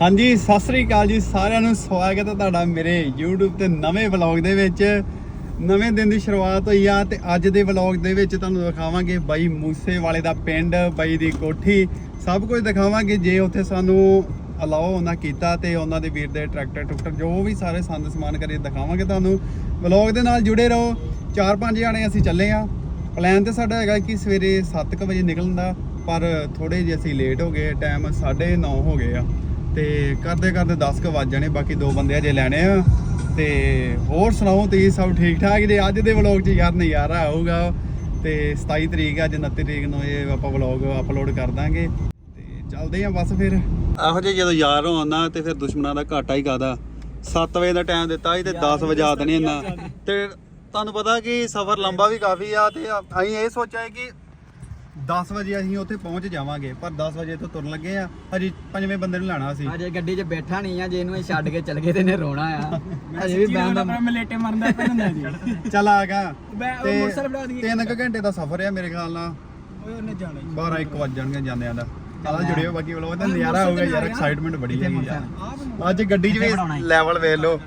ਹਾਂਜੀ, ਸਤਿ ਸ੍ਰੀ ਅਕਾਲ ਜੀ ਸਾਰਿਆਂ ਨੂੰ। ਸਵਾਗਤ ਹੈ ਤੁਹਾਡਾ ਮੇਰੇ YouTube ਤੇ ਨਵੇਂ ਵਲੌਗ ਦੇ ਵਿੱਚ। ਨਵੇਂ ਦਿਨ ਦੀ ਸ਼ੁਰੂਆਤ ਹੋਈ ਆ ਤੇ ਅੱਜ ਦੇ ਵਲੌਗ ਦੇ ਵਿੱਚ ਤੁਹਾਨੂੰ ਦਿਖਾਵਾਂਗੇ ਬਾਈ ਮੂਸੇ ਵਾਲੇ ਦਾ ਪਿੰਡ, ਬਾਈ ਦੀ ਕੋਠੀ। ਸਭ ਕੁਝ ਦਿਖਾਵਾਂਗੇ ਜੇ ਉੱਥੇ ਸਾਨੂੰ ਅਲਾਓ ਉਹਨਾਂ ਕੀਤਾ ਤੇ ਉਹਨਾਂ ਦੇ ਵੀਰ ਦੇ ਟਰੈਕਟਰ, ਟਰੂਕਟਰ, ਜੋ ਵੀ ਸਾਰੇ ਸੰਦ ਸਮਾਨ ਕਰੇ ਦਿਖਾਵਾਂਗੇ ਤੁਹਾਨੂੰ। ਵਲੌਗ ਦੇ ਨਾਲ ਜੁੜੇ ਰਹੋ। ਚਾਰ ਪੰਜ ਜਾਣੇ ਅਸੀਂ ਚੱਲੇ ਆ। ਪਲਾਨ ਤੇ ਸਾਡਾ ਹੈਗਾ ਕਿ ਸਵੇਰੇ 7:00 ਵਜੇ ਨਿਕਲਣ ਦਾ, ਪਰ ਥੋੜੇ ਜਿਹੇ ਅਸੀਂ ਲੇਟ ਹੋ ਗਏ ਟਾਈਮ 9:30 ਹੋ ਗਏ ਆ। ਤੇ ਕਰਦੇ ਕਰਦੇ 10 ਕੁ ਵੱਜ ਜਾਣੇ ਬਾਕੀ ਦੋ ਬੰਦੇ ਅਜੇ ਲੈਣੇ ਆ। ਤੇ ਹੋਰ ਸੁਣਾਓ ਤੁਸੀਂ ਸਭ ਠੀਕ ਠਾਕ ਜੀ? ਅੱਜ ਦੇ ਵਲੌਗ 'ਚ ਯਾਰ ਨਜ਼ਾਰਾ ਆਊਗਾ। ਤੇ 27 ਤਰੀਕ ਅੱਜ 29 ਤਰੀਕ ਨੂੰ ਇਹ ਆਪਾਂ ਵਲੌਗ ਅਪਲੋਡ ਕਰ ਦਾਂਗੇ। ਤੇ ਚੱਲਦੇ ਆ ਬਸ ਫਿਰ। ਇਹੋ ਜਿਹੇ ਜਦੋਂ ਯਾਰ ਹੋਣ ਤੇ ਫਿਰ ਦੁਸ਼ਮਣਾਂ ਦਾ ਘਾਟਾ ਹੀ ਕਾਦਾ 7 ਵਜੇ ਦਾ ਟਾਈਮ ਦਿੱਤਾ ਸੀ ਤੇ 10 ਵਜਾ ਦੇਣੇ ਇਹਨਾਂ ਤੇ ਤੁਹਾਨੂੰ ਪਤਾ ਕਿ ਸਫ਼ਰ ਲੰਬਾ ਵੀ ਕਾਫੀ ਆ ਤੇ ਅਸੀਂ ਇਹ ਸੋਚਿਆ ਕਿ 10 ਵਜੇ ਅਸੀਂ ਉੱਥੇ ਪਹੁੰਚ ਜਾਵਾਂਗੇ ਪਰ 10 ਵਜੇ ਤੋਂ ਤੁਰਨ ਲੱਗੇ ਆ। ਹਜੇ ਪੰਜਵੇਂ ਬੰਦੇ ਨੂੰ ਲੈਣਾ ਸੀ। ਅਜੇ ਗੱਡੀ 'ਚ ਬੈਠਾ ਨਹੀਂ ਆ ਜੇ ਇਹਨੂੰ ਇਹ ਛੱਡ ਕੇ ਚਲ ਗਏ ਤੇ ਇਹਨੇ ਰੋਣਾ ਆ। ਅਜੇ ਵੀ ਬੈਂਡ ਦਾ ਮਲੇਟੇ ਮਰਦਾ ਪਿਆ ਹੁੰਦਾ ਜੀ। ਚੱਲ ਆ ਗਿਆ ਮੈਂ ਉਹ ਤੇ ਮੋਟਰਸਾਈਕਲ ਬਣਾ ਦਈਏ। ਤਿੰਨ ਕੁ ਘੰਟੇ ਦਾ ਸਫ਼ਰ ਆ ਮੇਰੇ ਖਿਆਲ ਨਾਲ। ਓਏ ਉਹਨੇ ਜਾਣਾ 12 1 ਵੱਜ ਜਾਣਗੇ ਜਾਂਦਿਆਂ ਦਾ। ਚੱਲ ਜੁੜਿਓ ਬਾਕੀ ਵਲੋਗ ਦਾ। ਨਜ਼ਾਰਾ ਹੋਊਗਾ ਯਾਰ ਐਕਸਾਈਟਮੈਂਟ ਬੜੀ ਹੈਗੀ ਯਾਰ ਅੱਜ ਗੱਡੀ 'ਚ ਵੀ ਲੈਵਲ ਵੇਖ ਲਓ।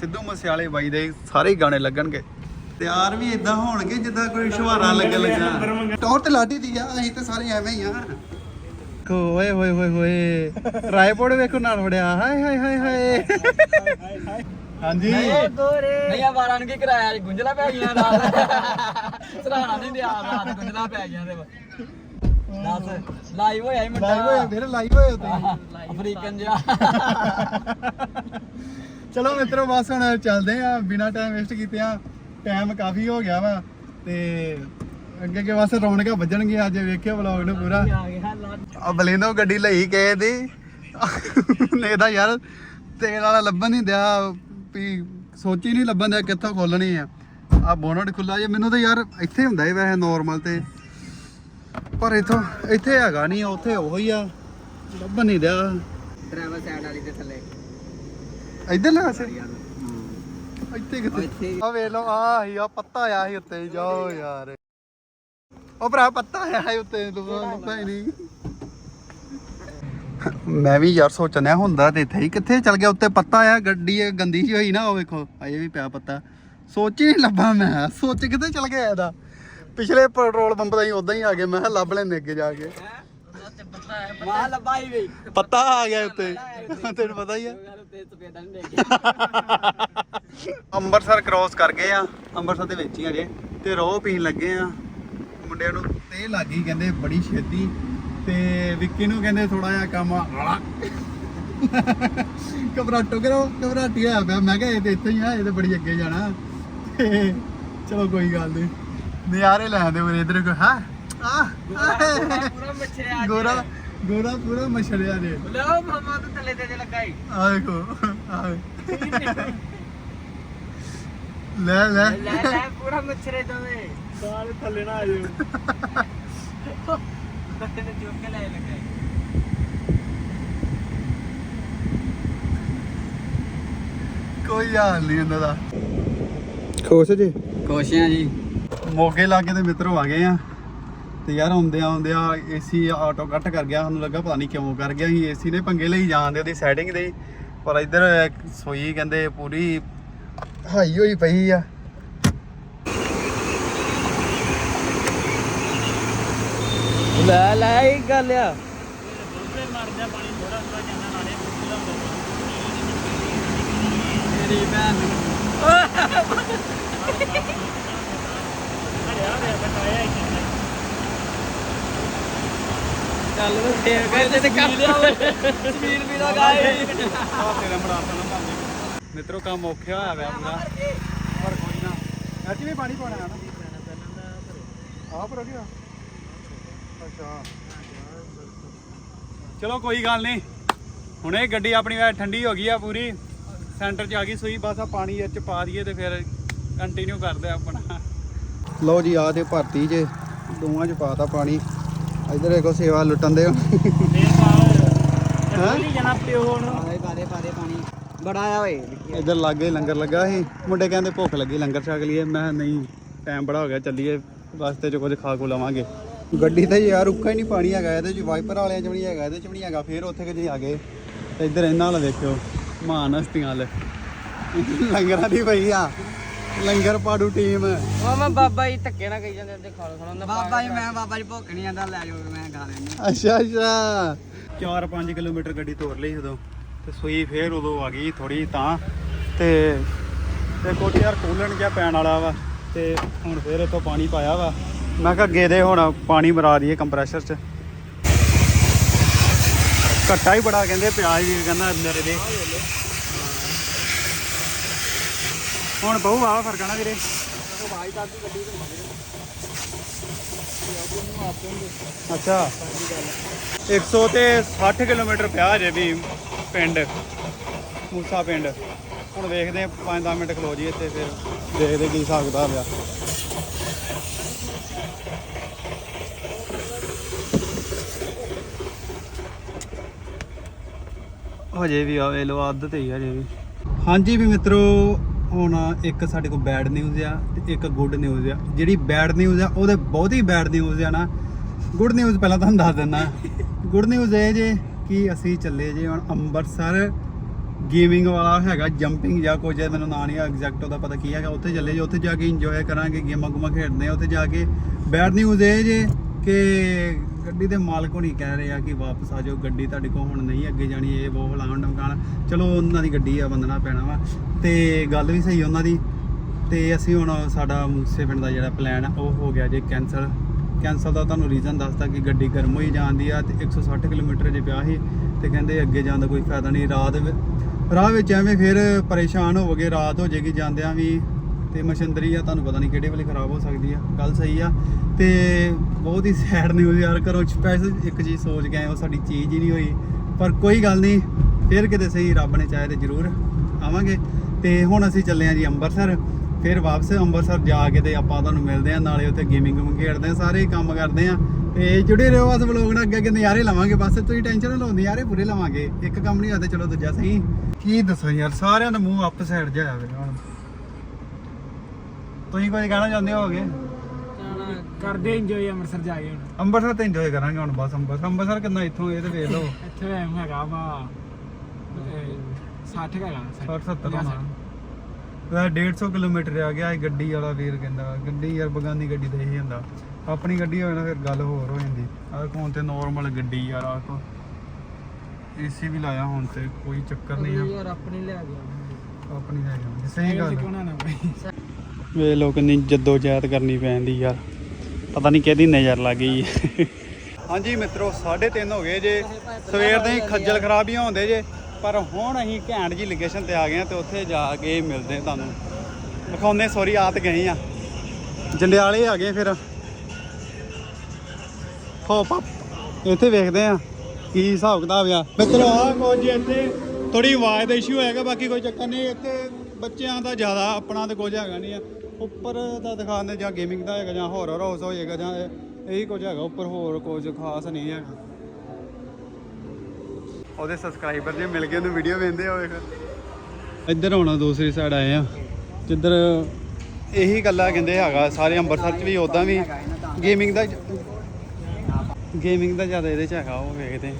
ਸਿੱਧੂ ਮੂਸੇਵਾਲੇ ਬਾਈ ਦੇ ਸਾਰੇ ਗਾਣੇ ਲੱਗਣਗੇ। ਤਿਆਰ ਵੀ ਇਦਾਂ ਹੋਣਗੇ ਜਿੱਦਾਂ ਕੋਈ ਸ਼ੁਹਾਰਾ ਲੱਗਣ ਲੱਗਾ। ਟੌਰ ਤੇ ਲਾਡੀ ਦੀ ਆ ਅਸੀਂ ਤੇ ਸਾਰੇ ਐਵੇਂ ਹੀ ਆ। ਓਏ ਹੋਏ ਹੋਏ ਹੋਏ ਰਾਏਪੋੜ ਵੇਖੋ ਨਾਲ ਵੜਿਆ। ਹਾਏ ਹਾਏ ਹਾਏ ਹਾਏ। ਹਾਂਜੀ। ਨਹੀਂ ਆ ਵਾਰਾਂ ਨੂੰ ਕੀ ਕਰਾਇਆ ਗੁੰਝਲਾ ਪੈ ਗਈਆਂ ਨਾਲ। ਸਰਾਣਾ ਨਹੀਂ ਦਿਆ ਰਾਤ ਗੁੰਝਲਾ ਪੈ ਗਈਆਂ ਤੇ। ਦੱਸ ਲਾਈਵ ਹੋਇਆ ਹੀ ਮੁੰਡਾ? ਲਾਈਵ ਹੋਏ ਫਿਰ ਲਾਈਵ ਹੋਏ ਤੁਸੀਂ। ਅਫਰੀਕਨ ਜਿਹਾ। ਚਲੋ ਮਿੱਤਰੋ ਬਸ ਹੁਣ ਚੱਲਦੇ ਆ। ਬਿਨਾ ਟਾਈਮ ਵੇਸਟ ਕੀਤੇ ਆ। ਟਾਈਮ ਕਾਫੀ ਹੋ ਗਿਆ ਵਾ ਤੇ ਅੱਗੇ ਅੱਗੇ ਬਸ ਰੌਣਕਾਂ ਵੱਜਣਗੀਆਂ ਅੱਜ ਵੇਖਿਓ ਵਲੌਗ ਨੂੰ ਪੂਰਾ। ਆ ਬਲੇਨੋ ਗੱਡੀ ਲਈ ਕਿਸੇ ਦੀ। ਨੇ ਤਾਂ ਯਾਰ ਤੇਲ ਵਾਲਾ ਲੱਭਣ ਨਹੀਂ ਦਿਆ ਵੀ ਸੋਚੀ ਨਹੀਂ ਲੱਭਣ ਦਿਆ ਕਿੱਥੋਂ ਖੋਲਣੀ ਆ। ਆ ਬੋਨਟ ਖੁੱਲਾ ਜੇ ਮੈਨੂੰ ਤਾਂ ਯਾਰ ਇੱਥੇ ਹੁੰਦਾ ਹੀ ਵੈਸੇ ਨਾਰਮਲ ਤੇ। ਪਰ ਇਥੋਂ ਇੱਥੇ ਹੈਗਾ ਨਹੀਂ ਉੱਥੇ ਉਹੋ ਹੀ ਆ ਲੱਭਣ ਨਹੀਂ ਦਿਆ। ਡਰਾਈਵਰ ਸਾਈਡ ਵਾਲੀ ਦੇ ਥੱਲੇ। ਇੱਧਰ ਲਗਾ ਸੇ ਇੱਥੇ ਕਿੱਥੇ? ਇੱਥੇ। ਆ ਵੇਖ ਲਓ ਆ ਹੀ ਆ ਪੱਤਾ ਆਇਆ ਸੀ ਉੱਤੇ ਜਾਓ ਯਾਰ। ਉਹ ਭਰਾ ਪੱਤਾ ਆਇਆ ਸੀ ਉੱਤੇ ਤੂੰ ਲੱਭਾ ਹੀ ਨਹੀਂ। ਮੈਂ ਵੀ ਯਾਰ ਸੋਚਣਿਆ ਹੁੰਦਾ ਤੇ ਇੱਥੇ ਹੀ। ਕਿੱਥੇ ਚਲ ਗਿਆ ਉੱਤੇ? ਪੱਤਾ ਆਇਆ ਗੱਡੀ ਇਹ ਗੰਦੀ ਜਿਹੀ ਹੋਈ ਨਾ ਉਹ ਵੇਖੋ ਅਜੇ ਵੀ ਪਿਆ ਪੱਤਾ। ਸੋਚ ਹੀ ਨਹੀਂ ਲੱਭਾ ਮੈਂ। ਸੋਚ ਕਿੱਥੇ ਚਲ ਗਿਆ ਇਹਦਾ? ਪਿਛਲੇ ਪੈਟਰੋਲ ਪੰਪ ਦਾ ਹੀ ਉਦਾਂ ਹੀ ਆ ਗਏ ਮੈਂ ਕਿਹਾ ਲੱਭ ਲੈਂਦੇ ਅੱਗੇ ਜਾ ਕੇ। ਮਾ ਲੱਭਾਈ ਵੇ ਪੱਤਾ ਆ ਗਿਆ ਉੱਤੇ। ਤੈਨੂੰ ਪਤਾ ਹੀ ਆ। ਤੇ ਸਪੇਦਾ ਨਹੀਂ ਦੇਖਿਆ ਅੰਮ੍ਰਿਤਸਰ ਕ੍ਰੋਸ ਕਰ ਗਏ ਆ ਅੰਮ੍ਰਿਤਸਰ ਦੇ ਵਿੱਚ ਹੀ ਆ ਜੇ ਤੇ ਰੋਹ ਪੀਣ ਲੱਗੇ ਆ। ਮੁੰਡਿਆਂ ਨੂੰ ਤੇ ਲੱਗੀ ਕਹਿੰਦੇ ਬੜੀ ਛੇਤੀ ਤੇ ਵਿੱਕੀ ਨੂੰ ਕਹਿੰਦੇ ਥੋੜਾ ਜਿਹਾ ਕੰਮ ਆ। ਘਬਰਾਟੋ ਕਰੋ ਘਬਰਾਟੀ ਹੋਇਆ ਪਿਆ। ਮੈਂ ਕਿਹਾ ਇਹ ਤੇ ਇੱਥੇ ਹੀ ਆ ਇਹ ਤੇ ਬੜੀ ਅੱਗੇ ਜਾਣਾ। ਤੇ ਚਲੋ ਕੋਈ ਗੱਲ ਨਹੀਂ ਨਜ਼ਾਰੇ ਲੈਂਦੇ ਮੇਰੇ ਇਧਰ ਕੋ ਹਾਂ ਆ ਪੂਰਾ ਮੱਛਰਿਆ ਗੋਰਾ ਗੋਰਾ ਪੂਰਾ ਮਛੜਿਆ ਜੇ। ਲਓ ਮਾਮਾ ਤੇ ਥੱਲੇ ਤੇ ਲੱਗਾ ਈ ਆ ਦੇਖੋ ਆ ਲੈ ਲੈ। ਲੈ ਲੈ ਪੂਰਾ ਮੱਛਰੇ ਦੋਵੇਂ। ਸਾਲ ਥੱਲੇ ਨਾ ਆ ਜਾਓ ਤੈਨੂੰ ਚੁੱਕ ਕੇ ਲੈ ਲੱਗਾ ਈ। ਕੋਈ ਹਾਲ ਨਹੀਂ ਇਹਨਾਂ ਦਾ। ਖੁਸ਼ ਜੀ? ਖੁਸ਼ੀਆਂ ਜੀ। ਮੋਗੇ ਲਾਗੇ ਦੇ ਮਿੱਤਰੋ ਆ ਗਏ ਆ। ਤੇ ਯਾਰ ਆਉਂਦੇ ਆਉਂਦੇ ਆ ਏਸੀ ਆਟੋ ਕੱਟ ਕਰ ਗਿਆ। ਸਾਨੂੰ ਲੱਗਾ ਪਤਾ ਨਹੀਂ ਕਿਉਂ ਕਰ ਗਿਆ ਸੀ। ਏਸੀ ਨੇ ਪੰਗੇ ਲਈ ਜਾਂਦੇ ਉਹਦੀ ਸੈਟਿੰਗ ਦੇ ਪਰ ਇੱਧਰ ਸੋਈ ਕਹਿੰਦੇ ਪੂਰੀ ਹਾਈ ਹੋਈ ਪਈ ਆ। ਲੈ ਲੈ ਇਹ ਗੱਲ ਆ। ਮੇਰੀ ਭੈਣ ਨੂੰ ਚੱਲ ਵੇ ਫੇਰ ਕਰਦੇ ਤੇ ਕੰਮ ਸਪੀਡ ਵੀ ਦਾ ਗਾਏ। ਮਿੱਤਰੋ ਕੰਮ ਔਖਿਆ ਹੋਇਆ ਪਿਆ ਪੂਰਾ। ਪਰ ਕੋਈ ਨਾ। ਅੱਜ ਵੀ ਪਾਣੀ ਪਾਉਣਾ ਹੈ ਨਾ? ਆ ਪਰ ਗਿਆ ਅੱਛਾ। ਚਲੋ ਕੋਈ ਗੱਲ ਨਹੀਂ। ਹੁਣੇ ਗੱਡੀ ਆਪਣੀ ਵੈ ਠੰਡੀ ਹੋ ਗਈ ਆ ਪੂਰੀ। ਸੈਂਟਰ 'ਚ ਆ ਗਈ ਸੂਈ ਬਸ ਆ ਪਾਣੀ ਇਹ 'ਚ ਪਾ ਦਈਏ ਤੇ ਫਿਰ ਕੰਟੀਨਿਊ ਕਰਦੇ ਆ ਆਪਣਾ। ਲਓ ਜੀ ਆ ਤੇ ਭਰਤੀ 'ਚ ਦੋਵਾਂ 'ਚ ਪਾਤਾ ਪਾਣੀ। ਇਧਰ ਦੇਖੋ ਸੇਵਾ ਲੁੱਟਣ ਦੇ। ਨਹੀਂ ਜਾਣਾ ਪਿਓ ਨੂੰ ਆਏ ਪਾਦੇ ਪਾਦੇ ਪਾਣੀ। ਬੜਾ ਆ ਓਏ। ਇਧਰ ਲਾਗੇ ਲੰਗਰ ਲੱਗਾ ਸੀ। ਮੁੰਡੇ ਕਹਿੰਦੇ ਭੁੱਖ ਲੱਗੀ ਲੰਗਰ ਛਕ ਲਈਏ। ਮੈਂ ਨਹੀਂ ਟਾਈਮ ਬੜਾ ਹੋ ਗਿਆ ਚੱਲੀਏ। ਰਸਤੇ 'ਚ ਕੁਝ ਖਾ ਖੂ ਲਵਾਂਗੇ। ਗੱਡੀ ਤੇ ਯਾਰ ਰੁੱਕਾ ਹੀ ਨਹੀਂ ਪਾਣੀ ਹੈਗਾ ਇਹਦੇ 'ਚ ਵਾਈਪਰ ਵਾਲਿਆਂ 'ਚ ਵੀ ਨਹੀਂ ਹੈਗਾ ਇਹਦੇ 'ਚ ਵੀ ਨਹੀਂ ਹੈਗਾ। ਫੇਰ ਉੱਥੇ ਕਿ ਜੀ ਆ ਗਏ। ਤੇ ਇੱਧਰ ਇਹਨਾਂ ਵੱਲ ਵੇਖਿਓ ਮਹਾਨ ਹਸਤੀਆਂ ਵੱਲ। ਲੰਗਰਾਂ ਦੀ ਪਈ ਆ। ਲੰਗਰ ਪਾੜੂ ਟੀਮ ਉਹ ਮੈਂ ਬਾਬਾ ਜੀ ਧੱਕੇ ਨਾ ਕਹੀ ਜਾਂਦੇ ਤੇ ਖਾ ਲੋ ਖਾਣਾ ਬਾਬਾ ਜੀ ਮੈਂ ਬਾਬਾ ਜੀ ਭੁੱਖ ਨਹੀਂ ਆਂਦਾ ਲੈ ਜਾਓ ਮੈਂ ਖਾ ਲੈਣੀ ਅੱਛਾ ਅੱਛਾ। 4-5 ਕਿਲੋਮੀਟਰ ਗੱਡੀ ਤੋਰ ਲਈ ਉਦੋਂ। ਤੇ ਸੂਈ ਫੇਰ ਉਦੋਂ ਆ ਗਈ ਥੋੜੀ ਤਾਂ। ਤੇ ਤੇ ਕੋਟੀ ਯਾਰ ਕੂਲਣ ਜਿਹਾ ਪੈਣ ਵਾਲਾ ਵਾ ਤੇ ਹੁਣ ਫੇਰ ਇਤੋਂ ਪਾਣੀ ਪਾਇਆ ਵਾ। ਮੈਂ ਕਿਹਾ ਅੱਗੇ ਦੇ ਹੁਣ ਪਾਣੀ ਮਰਾ ਦਈਏ ਕੰਪਰੈਸ਼ਰ 'ਚ। ਘੱਟਾ ਹੀ ਬੜਾ ਕਹਿੰਦੇ ਪਿਆਜ ਵੀ ਕਹਿੰਦਾ ਅੰਦਰ ਦੇ ਹੁਣ ਬਹੁ ਆ ਫ਼ਰਕ ਆ ਨਾ ਵੀਰੇ। ਅੱਛਾ। 100 ਤੇ 60 ਕਿਲੋਮੀਟਰ ਪਿਆ ਜੇ ਵੀ ਪਿੰਡ, ਮੂਸਾ ਪਿੰਡ। ਹੁਣ ਵੇਖਦੇ 5-10 ਮਿੰਟ ਖਲੋ ਜੀ ਇੱਥੇ ਫਿਰ। ਦੇਖਦੇ ਕੀ ਹਿਸਾਬ ਕਿਤਾਬ ਹਜੇ ਵੀ ਆਵੇ ਲੋ ਅੱਧ ਤੇ ਹੀ ਹਜੇ ਵੀ। ਹਾਂਜੀ ਵੀ ਮਿੱਤਰੋ ਹੁਣ ਇੱਕ ਸਾਡੇ ਕੋਲ ਬੈਡ ਨਿਊਜ਼ ਆ ਤੇ ਇੱਕ ਗੁੱਡ ਨਿਊਜ਼ ਆ। ਜਿਹੜੀ ਬੈਡ ਨਿਊਜ਼ ਆ ਉਹਦੇ ਬਹੁਤ ਹੀ ਬੈਡ ਨਿਊਜ਼ ਆ ਨਾ। ਗੁੱਡ ਨਿਊਜ਼ ਪਹਿਲਾਂ ਤੁਹਾਨੂੰ ਦੱਸ ਦਿੰਦਾ। ਗੁੱਡ ਨਿਊਜ਼ ਇਹ ਜੇ ਕਿ ਅਸੀਂ ਚੱਲੇ ਜੇ ਹੁਣ ਅੰਮ੍ਰਿਤਸਰ। ਗੇਮਿੰਗ ਵਾਲਾ ਹੈਗਾ ਜੰਪਿੰਗ ਜਾਂ ਕੁਝ ਹੈ, ਮੈਨੂੰ ਨਾਂ ਨਹੀਂ ਐਗਜ਼ੈਕਟ ਉਹਦਾ ਪਤਾ ਕੀ ਹੈਗਾ। ਉੱਥੇ ਚੱਲੇ ਜੇ ਉੱਥੇ ਜਾ ਕੇ ਇੰਜੋਏ ਕਰਾਂਗੇ ਗੇਮਾਂ ਗੁਮਾਂ ਖੇਡਦੇ ਆ ਉੱਥੇ ਜਾ ਕੇ। ਬੈਡ ਨਿਊਜ਼ ਇਹ ਜੇ ਕਿ ਗੱਡੀ ਦੇ ਮਾਲਕ ਹੋਣੀ ਕਹਿ ਰਹੇ ਆ ਕਿ ਵਾਪਸ ਆ ਜਾਓ, ਗੱਡੀ ਤੁਹਾਡੇ ਕੋਲ ਹੁਣ ਨਹੀਂ ਅੱਗੇ ਜਾਣੀ, ਇਹ ਉਹ ਹਲਾਉਣ ਡਮਕਾਣ ਚਲੋ, ਉਹਨਾਂ ਦੀ ਗੱਡੀ ਆ ਬੰਦਣਾ ਪੈਣਾ ਵਾ। ਤੇ ਗੱਲ ਵੀ ਸਹੀ ਉਹਨਾਂ ਦੀ। ਤੇ ਅਸੀਂ ਹੁਣ ਸਾਡਾ ਮੂਸੇ ਪਿੰਡ ਦਾ ਜਿਹੜਾ ਪਲਾਨ ਆ, ਉਹ ਹੋ ਗਿਆ ਜੇ ਕੈਂਸਲ ਕੈਂਸਲ ਦਾ ਤੁਹਾਨੂੰ ਰੀਜ਼ਨ ਦੱਸਦਾ ਕਿ ਗੱਡੀ ਗਰਮ ਹੋਈ ਜਾਂਦੀ ਆ ਤੇ 160 ਕਿਲੋਮੀਟਰ ਜੇ ਪਿਆ ਸੀ ਤੇ ਕਹਿੰਦੇ ਅੱਗੇ ਜਾਣ ਦਾ ਕੋਈ ਫਾਇਦਾ ਨਹੀਂ। ਰਾਤ ਰਾਹ ਵਿੱਚ ਐਵੇਂ ਫਿਰ ਪਰੇਸ਼ਾਨ ਹੋਵੋਗੇ, ਰਾਤ ਹੋ ਜਾਏਗੀ, ਜਾਂਦਿਆਂ ਵੀ ਤੇ ਮਸ਼ੀਨਰੀ ਆ, ਤੁਹਾਨੂੰ ਪਤਾ ਨਹੀਂ ਕਿਹੜੇ ਵੇਲੇ ਖਰਾਬ ਹੋ ਸਕਦੀ ਆ। ਗੱਲ ਸਹੀ ਆ। ਤੇ ਬਹੁਤ ਹੀ ਸੈਡ ਨਿਊਜ਼ ਯਾਰ, ਘਰੋਂ ਸਪੈਸ਼ਲ ਇੱਕ ਚੀਜ਼ ਸੋਚ ਕੇ ਆਏ ਉਹ ਸਾਡੀ ਚੀਜ਼ ਹੀ ਨਹੀਂ ਹੋਈ। ਪਰ ਕੋਈ ਗੱਲ ਨਹੀਂ, ਫਿਰ ਕਿਤੇ ਸਹੀ ਰੱਬ ਨੇ ਚਾਹੇ ਤੇ ਜ਼ਰੂਰ ਆਵਾਂਗੇ। ਤੇ ਹੁਣ ਅਸੀਂ ਚੱਲੇ ਆ ਜੀ ਅੰਮ੍ਰਿਤਸਰ ਫਿਰ ਵਾਪਸ ਅੰਮ੍ਰਿਤਸਰ ਜਾ ਕੇ ਤੇ ਆਪਾਂ ਤੁਹਾਨੂੰ ਮਿਲਦੇ ਆ, ਨਾਲੇ ਉੱਥੇ ਗੇਮਿੰਗ ਨੂੰ ਖੇਡਦੇ ਆ, ਸਾਰੇ ਕੰਮ ਕਰਦੇ ਆ। ਤੇ ਜੁੜੇ ਰਹੋ ਬਸ ਵਲੋਗ ਨਾਲ ਅੱਗੇ ਅੱਗੇ ਨਜ਼ਾਰੇ ਲਵਾਂਗੇ। ਬਸ ਤੁਸੀਂ ਟੈਨਸ਼ਨ ਨਾ ਲਓ, ਨਜ਼ਾਰੇ ਪੂਰੇ ਲਵਾਂਗੇ। ਇੱਕ ਕੰਮ ਨਹੀਂ ਹੋਇਆ ਤੇ ਚਲੋ ਦੂਜਾ ਸਹੀ। ਕੀ ਦੱਸਾਂ ਯਾਰ, ਸਾਰਿਆਂ ਦਾ ਮੂੰਹ ਅੱਪ ਸਾਈਡ ਜਿਹਾ ਹੋਇਆ ਹੁਣ ਤੁਸੀਂ ਕੁਝ ਕਹਿਣਾ ਚਾਹੁੰਦੇ ਹੋਗੇ ਕਰਦੇ ਇੰਜੋਏ ਅੰਮ੍ਰਿਤਸਰ ਜਾ ਕੇ ਹੁਣ। ਅੰਮ੍ਰਿਤਸਰ ਤੇ ਇੰਜੋਏ ਕਰਾਂਗੇ ਹੁਣ ਬਸ ਅੰਮ੍ਰਿਤਸਰ ਅੰਮ੍ਰਿਤਸਰ ਕਿੰਨਾ ਇੱਥੋਂ ਇਹ ਤੇ ਵੇਖ ਲਓ। ਇੱਥੇ ਐਮ ਹੈਗਾ ਵਾ 60 ਹੈਗਾ 60 70 ਹੋਣਾ। ਵੈ 150 ਕਿਲੋਮੀਟਰ ਆ ਗਿਆ ਇਹ ਗੱਡੀ ਵਾਲਾ ਵੀਰ ਕਹਿੰਦਾ ਗੱਡੀ ਯਾਰ ਬਗਾਨੀ ਗੱਡੀ ਤੇ ਇਹੀ ਹੁੰਦਾ। ਆਪਣੀ ਗੱਡੀ ਹੋਵੇ ਨਾ ਫਿਰ ਗੱਲ ਹੋਰ ਹੋ ਜਾਂਦੀ। ਆਹ ਕੋਣ ਤੇ ਨਾਰਮਲ ਗੱਡੀ ਯਾਰ ਆ ਕੋ ਏਸੀ ਵੀ ਲਾਇਆ ਹੁਣ ਤੇ ਕੋਈ ਚੱਕਰ ਨਹੀਂ ਆ। ਯਾਰ ਆਪਣੀ ਲੈ ਗਿਆ। ਆਪਣੀ ਲੈ ਜਾਵਾਂਗੇ ਸਹੀ ਗੱਲ ਬਈ। ਵੇ ਲੋਕ ਕਿੰਨੀ ਜੱਦੋ ਜਹਿਦ ਕਰਨੀ ਪੈਂਦੀ ਯਾਰ। ਪਤਾ ਨਹੀਂ ਕਿਹਦੀ ਨਜ਼ਰ ਲੱਗ ਗਈ। ਹਾਂਜੀ ਮਿੱਤਰੋ 3:30 ਹੋ ਗਏ ਜੇ। ਸਵੇਰ ਦੇ ਹੀ ਖੱਜਲ ਖਰਾਬ ਹੀ ਹੁੰਦੇ ਜੇ। ਪਰ ਹੁਣ ਅਸੀਂ ਘੈਂਟ ਜੀ ਲੋਕੇਸ਼ਨ ਤੇ ਆ ਗਏ ਆ ਤੇ ਉੱਥੇ ਜਾ ਕੇ ਮਿਲਦੇ ਤੁਹਾਨੂੰ। ਵਿਖਾਉਂਦੇ ਸੌਰੀ ਆ ਗਏ ਆ। ਜੰਡਿਆਲੇ ਆ ਗਏ ਫਿਰ। ਹੋ ਪਪ ਇੱਥੇ ਵੇਖਦੇ ਆ ਕੀ ਹਿਸਾਬ ਕਿਤਾਬ ਆ। ਮਿੱਤਰੋ ਆ ਕੁਝ ਇੱਥੇ ਥੋੜੀ ਆਵਾਜ਼ ਦਾ ਇਸ਼ੂ ਹੈਗਾ, ਬਾਕੀ ਕੋਈ ਚੱਕਰ ਨਹੀਂ। ਇੱਥੇ ਬੱਚਿਆਂ ਦਾ ਜ਼ਿਆਦਾ, ਆਪਣਾ ਤੇ ਕੁਝ ਹੈਗਾ ਨਹੀਂ ਆ। ਉੱਪਰ ਦਾ ਦਿਖਾਉਂਦੇ ਜਾਂ ਗੇਮਿੰਗ ਦਾ ਹੈਗਾ ਜਾਂ ਹੋਰਰ ਹਾਊਸ ਹੋਏਗਾ ਜਾਂ ਇਹੀ ਕੁਝ ਹੈਗਾ, ਉੱਪਰ ਹੋਰ ਕੁਝ ਖਾਸ ਨਹੀਂ ਹੈਗਾ ਉਹਦੇ ਸਬਸਕ੍ਰਾਈਬਰ ਜੇ ਮਿਲ ਗਏ, ਉਹਨੂੰ ਵੀਡੀਓ ਵੇਖਦੇ ਹੋਵੇਗਾ ਇੱਧਰ ਆਉਣਾ ਦੂਸਰੀ ਸਾਈਡ ਆਏ ਆ। ਜਿੱਧਰ ਇਹੀ ਗੱਲਾਂ ਕਹਿੰਦੇ ਹੈਗਾ, ਸਾਰੇ ਅੰਮ੍ਰਿਤਸਰ ਚ ਵੀ ਉਦਾਂ ਵੀ ਗੇਮਿੰਗ ਦਾ ਗੇਮਿੰਗ ਦਾ ਜ਼ਿਆਦਾ ਇਹਦੇ ਚ ਹੈਗਾ, ਉਹ ਵੇਖਦੇ